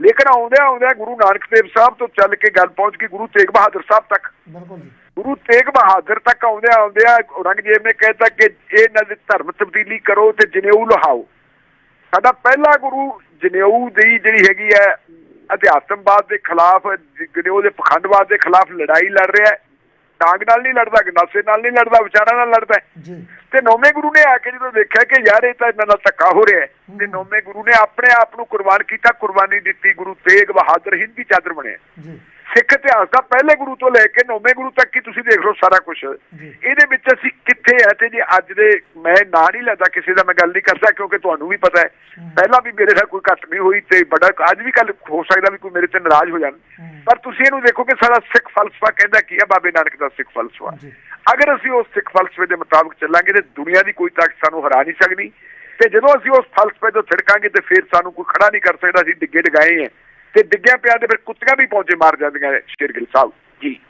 ਲੇਕਿਨ ਆਉਂਦਿਆਂ ਆਉਂਦਿਆਂ ਗੁਰੂ ਨਾਨਕ ਦੇਵ ਸਾਹਿਬ ਤੋਂ ਚੱਲ ਕੇ ਗੱਲ ਪਹੁੰਚ ਗਈ ਗੁਰੂ ਤੇਗ ਬਹਾਦਰ ਸਾਹਿਬ ਤੱਕ। ਬਿਲਕੁਲ ਜੀ। ਗੁਰੂ ਤੇਗ ਬਹਾਦਰ ਤੱਕ ਆਉਂਦਿਆਂ ਆਉਂਦਿਆਂ ਔਰੰਗਜ਼ੇਬ ਨੇ ਕਹਿਤਾ ਕਿ ਇਹ ਦੇ ਧਰਮ ਤਬਦੀਲੀ ਕਰੋ ਤੇ ਜਨੇਊ ਲਹਾਓ। ਸਾਡਾ ਪਹਿਲਾ ਗੁਰੂ ਜਨੇਊ ਦੀ ਜਿਹੜੀ ਹੈਗੀ ਹੈ ਅਧਿਆਤਮਵਾਦ ਦੇ ਖਿਲਾਫ ਜਨੇਊ ਦੇ ਪਖੰਡਵਾਦ ਦੇ ਖਿਲਾਫ ਲੜਾਈ ਲੜ ਰਿਹਾ ਹੈ। ਡਾਂਗ ਨਾਲ ਨਹੀਂ ਲੜਦਾ ਗੰਡਾਸੇ ਨਾਲ ਨਹੀਂ ਲੜਦਾ ਵਿਚਾਰਾਂ ਨਾਲ ਲੜਦਾ। ਜੀ। ਤੇ ਨੌਵੇਂ ਗੁਰੂ ਨੇ ਆ ਕੇ ਜਦੋਂ ਦੇਖਿਆ ਕਿ ਯਾਰ ਇਹ ਤਾਂ ਇਹਨਾਂ ਨਾਲ ਧੱਕਾ ਹੋ ਰਿਹਾ ਤੇ ਨੌਵੇਂ ਗੁਰੂ ਨੇ ਆਪਣੇ ਆਪ ਨੂੰ ਕੁਰਬਾਨ ਕੀਤਾ ਕੁਰਬਾਨੀ ਦਿੱਤੀ ਗੁਰੂ ਤੇਗ ਬਹਾਦਰ ਹਿੰਦੀ ਚਾਦਰ ਬਣਿਆ। ਜੀ। ਸਿੱਖ ਇਤਿਹਾਸ ਦਾ ਪਹਿਲੇ ਗੁਰੂ ਤੋਂ ਲੈ ਕੇ ਨੌਵੇਂ ਗੁਰੂ ਤੱਕ ਹੀ ਤੁਸੀਂ ਦੇਖ ਲਓ ਸਾਰਾ ਕੁਝ। ਇਹਦੇ ਵਿੱਚ ਅਸੀਂ ਕਿੱਥੇ ਆ ਤੇ ਜੇ ਅੱਜ ਦੇ ਮੈਂ ਨਾਂ ਨਹੀਂ ਲੈਂਦਾ ਕਿਸੇ ਦਾ ਮੈਂ ਗੱਲ ਨਹੀਂ ਕਰਦਾ ਕਿਉਂਕਿ ਤੁਹਾਨੂੰ ਵੀ ਪਤਾ ਹੈ। ਪਹਿਲਾਂ ਵੀ ਮੇਰੇ ਨਾਲ ਕੋਈ ਘੱਟ ਨਹੀਂ ਹੋਈ ਤੇ ਬੜਾ ਅੱਜ ਵੀ ਕੱਲ ਹੋ ਸਕਦਾ ਵੀ ਕੋਈ ਮੇਰੇ ਤੇ ਨਾਰਾਜ਼ ਹੋ ਜਾਣ। ਹੂੰ। ਪਰ ਤੁਸੀਂ ਇਹਨੂੰ ਦੇਖੋ ਕਿ ਸਾਡਾ ਸਿੱਖ ਫਲਸਫਾ ਕਹਿੰਦਾ ਕੀ ਹੈ ਬਾਬੇ ਨਾਨਕ ਦਾ ਸਿੱਖ ਫਲਸਫਾ। ਅਗਰ ਅਸੀਂ ਉਸ ਸਿੱਖ ਫਲਸਫੇ ਦੇ ਮੁਤਾਬਕ ਚੱਲਾਂਗੇ ਤੇ ਦੁਨੀਆ ਦੀ ਕੋਈ ਤਾਕਤ ਸਾਨੂੰ ਹਰਾ ਨਹੀਂ ਸਕਦੀ। ਤੇ ਜਦੋਂ ਅਸੀਂ ਉਸ ਫਲਸਫੇ ਤੋਂ ਛਿੜਕਾਂਗੇ ਤੇ ਫਿਰ ਸਾਨੂੰ ਕੋਈ ਖੜਾ ਨਹੀਂ ਕਰ ਸਕਦਾ ਅਸੀਂ ਡਿੱਗੇ ਡਗਾਏ ਹਾਂ। ਤੇ ਡਿੱਗਿਆ ਪਿਆ ਤੇ ਫਿਰ ਕੁੱਤੀਆਂ ਵੀ ਪਹੁੰਚੇ ਮਾਰ ਜਾਂਦੀਆਂ ਨੇ ਸ਼ੇਰਗਿਲ ਸਾਹਿਬ। ਜੀ।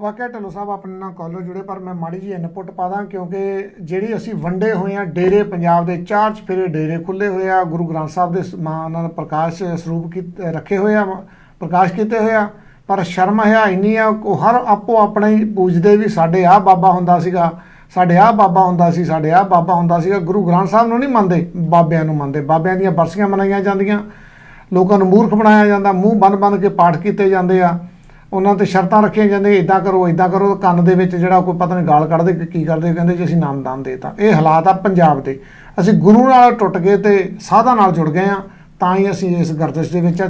ਵਾਕਿਆ ਢੱਲੋ ਸਾਹਿਬ, ਆਪਣੇ ਨਾਲ ਕਾਲਰ ਜੁੜੇ, ਪਰ ਮੈਂ ਮਾੜੀ ਜੀ ਇਨਪੁਟ ਪਾ ਦਾਂ, ਕਿਉਂਕਿ ਜਿਹੜੀ ਅਸੀਂ ਵੰਡੇ ਹੋਏ ਆ ਡੇਰੇ ਪੰਜਾਬ ਦੇ ਚਾਰ ਚਫੇਰੇ ਡੇਰੇ ਖੁੱਲੇ ਹੋਏ ਆ, ਗੁਰੂ ਗ੍ਰੰਥ ਸਾਹਿਬ ਦੇ ਸ- ਮਾਂ ਪ੍ਰਕਾਸ਼ ਸਰੂਪ ਕੀ ਰੱਖੇ ਹੋਏ ਆ ਪ੍ਰਕਾਸ਼ ਕੀਤੇ ਹੋਏ ਆ, ਪਰ ਸ਼ਰਮ ਹੈ ਇੰਨੀ ਆ, ਉਹ ਹਰ ਆਪੋ ਆਪਣਾ ਹੀ ਪੂਜਦੇ ਵੀ ਸਾਡੇ ਆ ਬਾਬਾ ਹੁੰਦਾ ਸੀਗਾ, ਸਾਡੇ ਆ ਬਾਬਾ ਹੁੰਦਾ ਸੀ, ਸਾਡੇ ਆ ਬਾਬਾ ਹੁੰਦਾ ਸੀਗਾ, ਗੁਰੂ ਗ੍ਰੰਥ ਸਾਹਿਬ ਨੂੰ ਨਹੀਂ ਮੰਨਦੇ, ਬਾਬਿਆਂ ਨੂੰ ਮੰਨਦੇ, ਬਾਬਿਆਂ ਦੀਆਂ ਬਰਸੀਆਂ ਮਨਾਈਆਂ ਜਾਂਦੀਆਂ ਲੋਕਾਂ ਨੂੰ ਮੂਰਖ ਬਣਾਇਆ ਜਾਂਦਾ, ਮੂੰਹ ਬੰਨ ਬੰਨ ਕੇ ਪਾਠ ਕੀਤੇ ਜਾਂਦੇ ਆ। ਉਹਨਾਂ ਤੇ ਸ਼ਰਤਾਂ ਰੱਖੀਆਂ ਜਾਂਦੀਆਂ ਇਦਾਂ ਕਰੋ ਇਦਾਂ ਕਰੋ, ਕੰਨ ਦੇ ਵਿੱਚ ਜਿਹੜਾ ਕੋਈ ਪਤਾ ਨਹੀਂ ਗਾਲ ਕੱਢਦੇ ਕਿ ਕੀ ਕਰਦੇ ਕਹਿੰਦੇ ਜੀ ਅਸੀਂ ਨਾਮਦਾਨ ਦੇਤਾ। ਇਹ ਹਾਲਾਤ ਆ ਪੰਜਾਬ ਦੇ। ਅਸੀਂ ਗੁਰੂ ਨਾਲ ਟੁੱਟ ਗਏ ਤੇ ਸਾਧਾ ਨਾਲ ਜੁੜ ਗਏ ਆ, ਤਾਂ ਹੀ ਅਸੀਂ ਇਸ ਗਰਦਸ਼ ਦੇ ਵਿੱਚ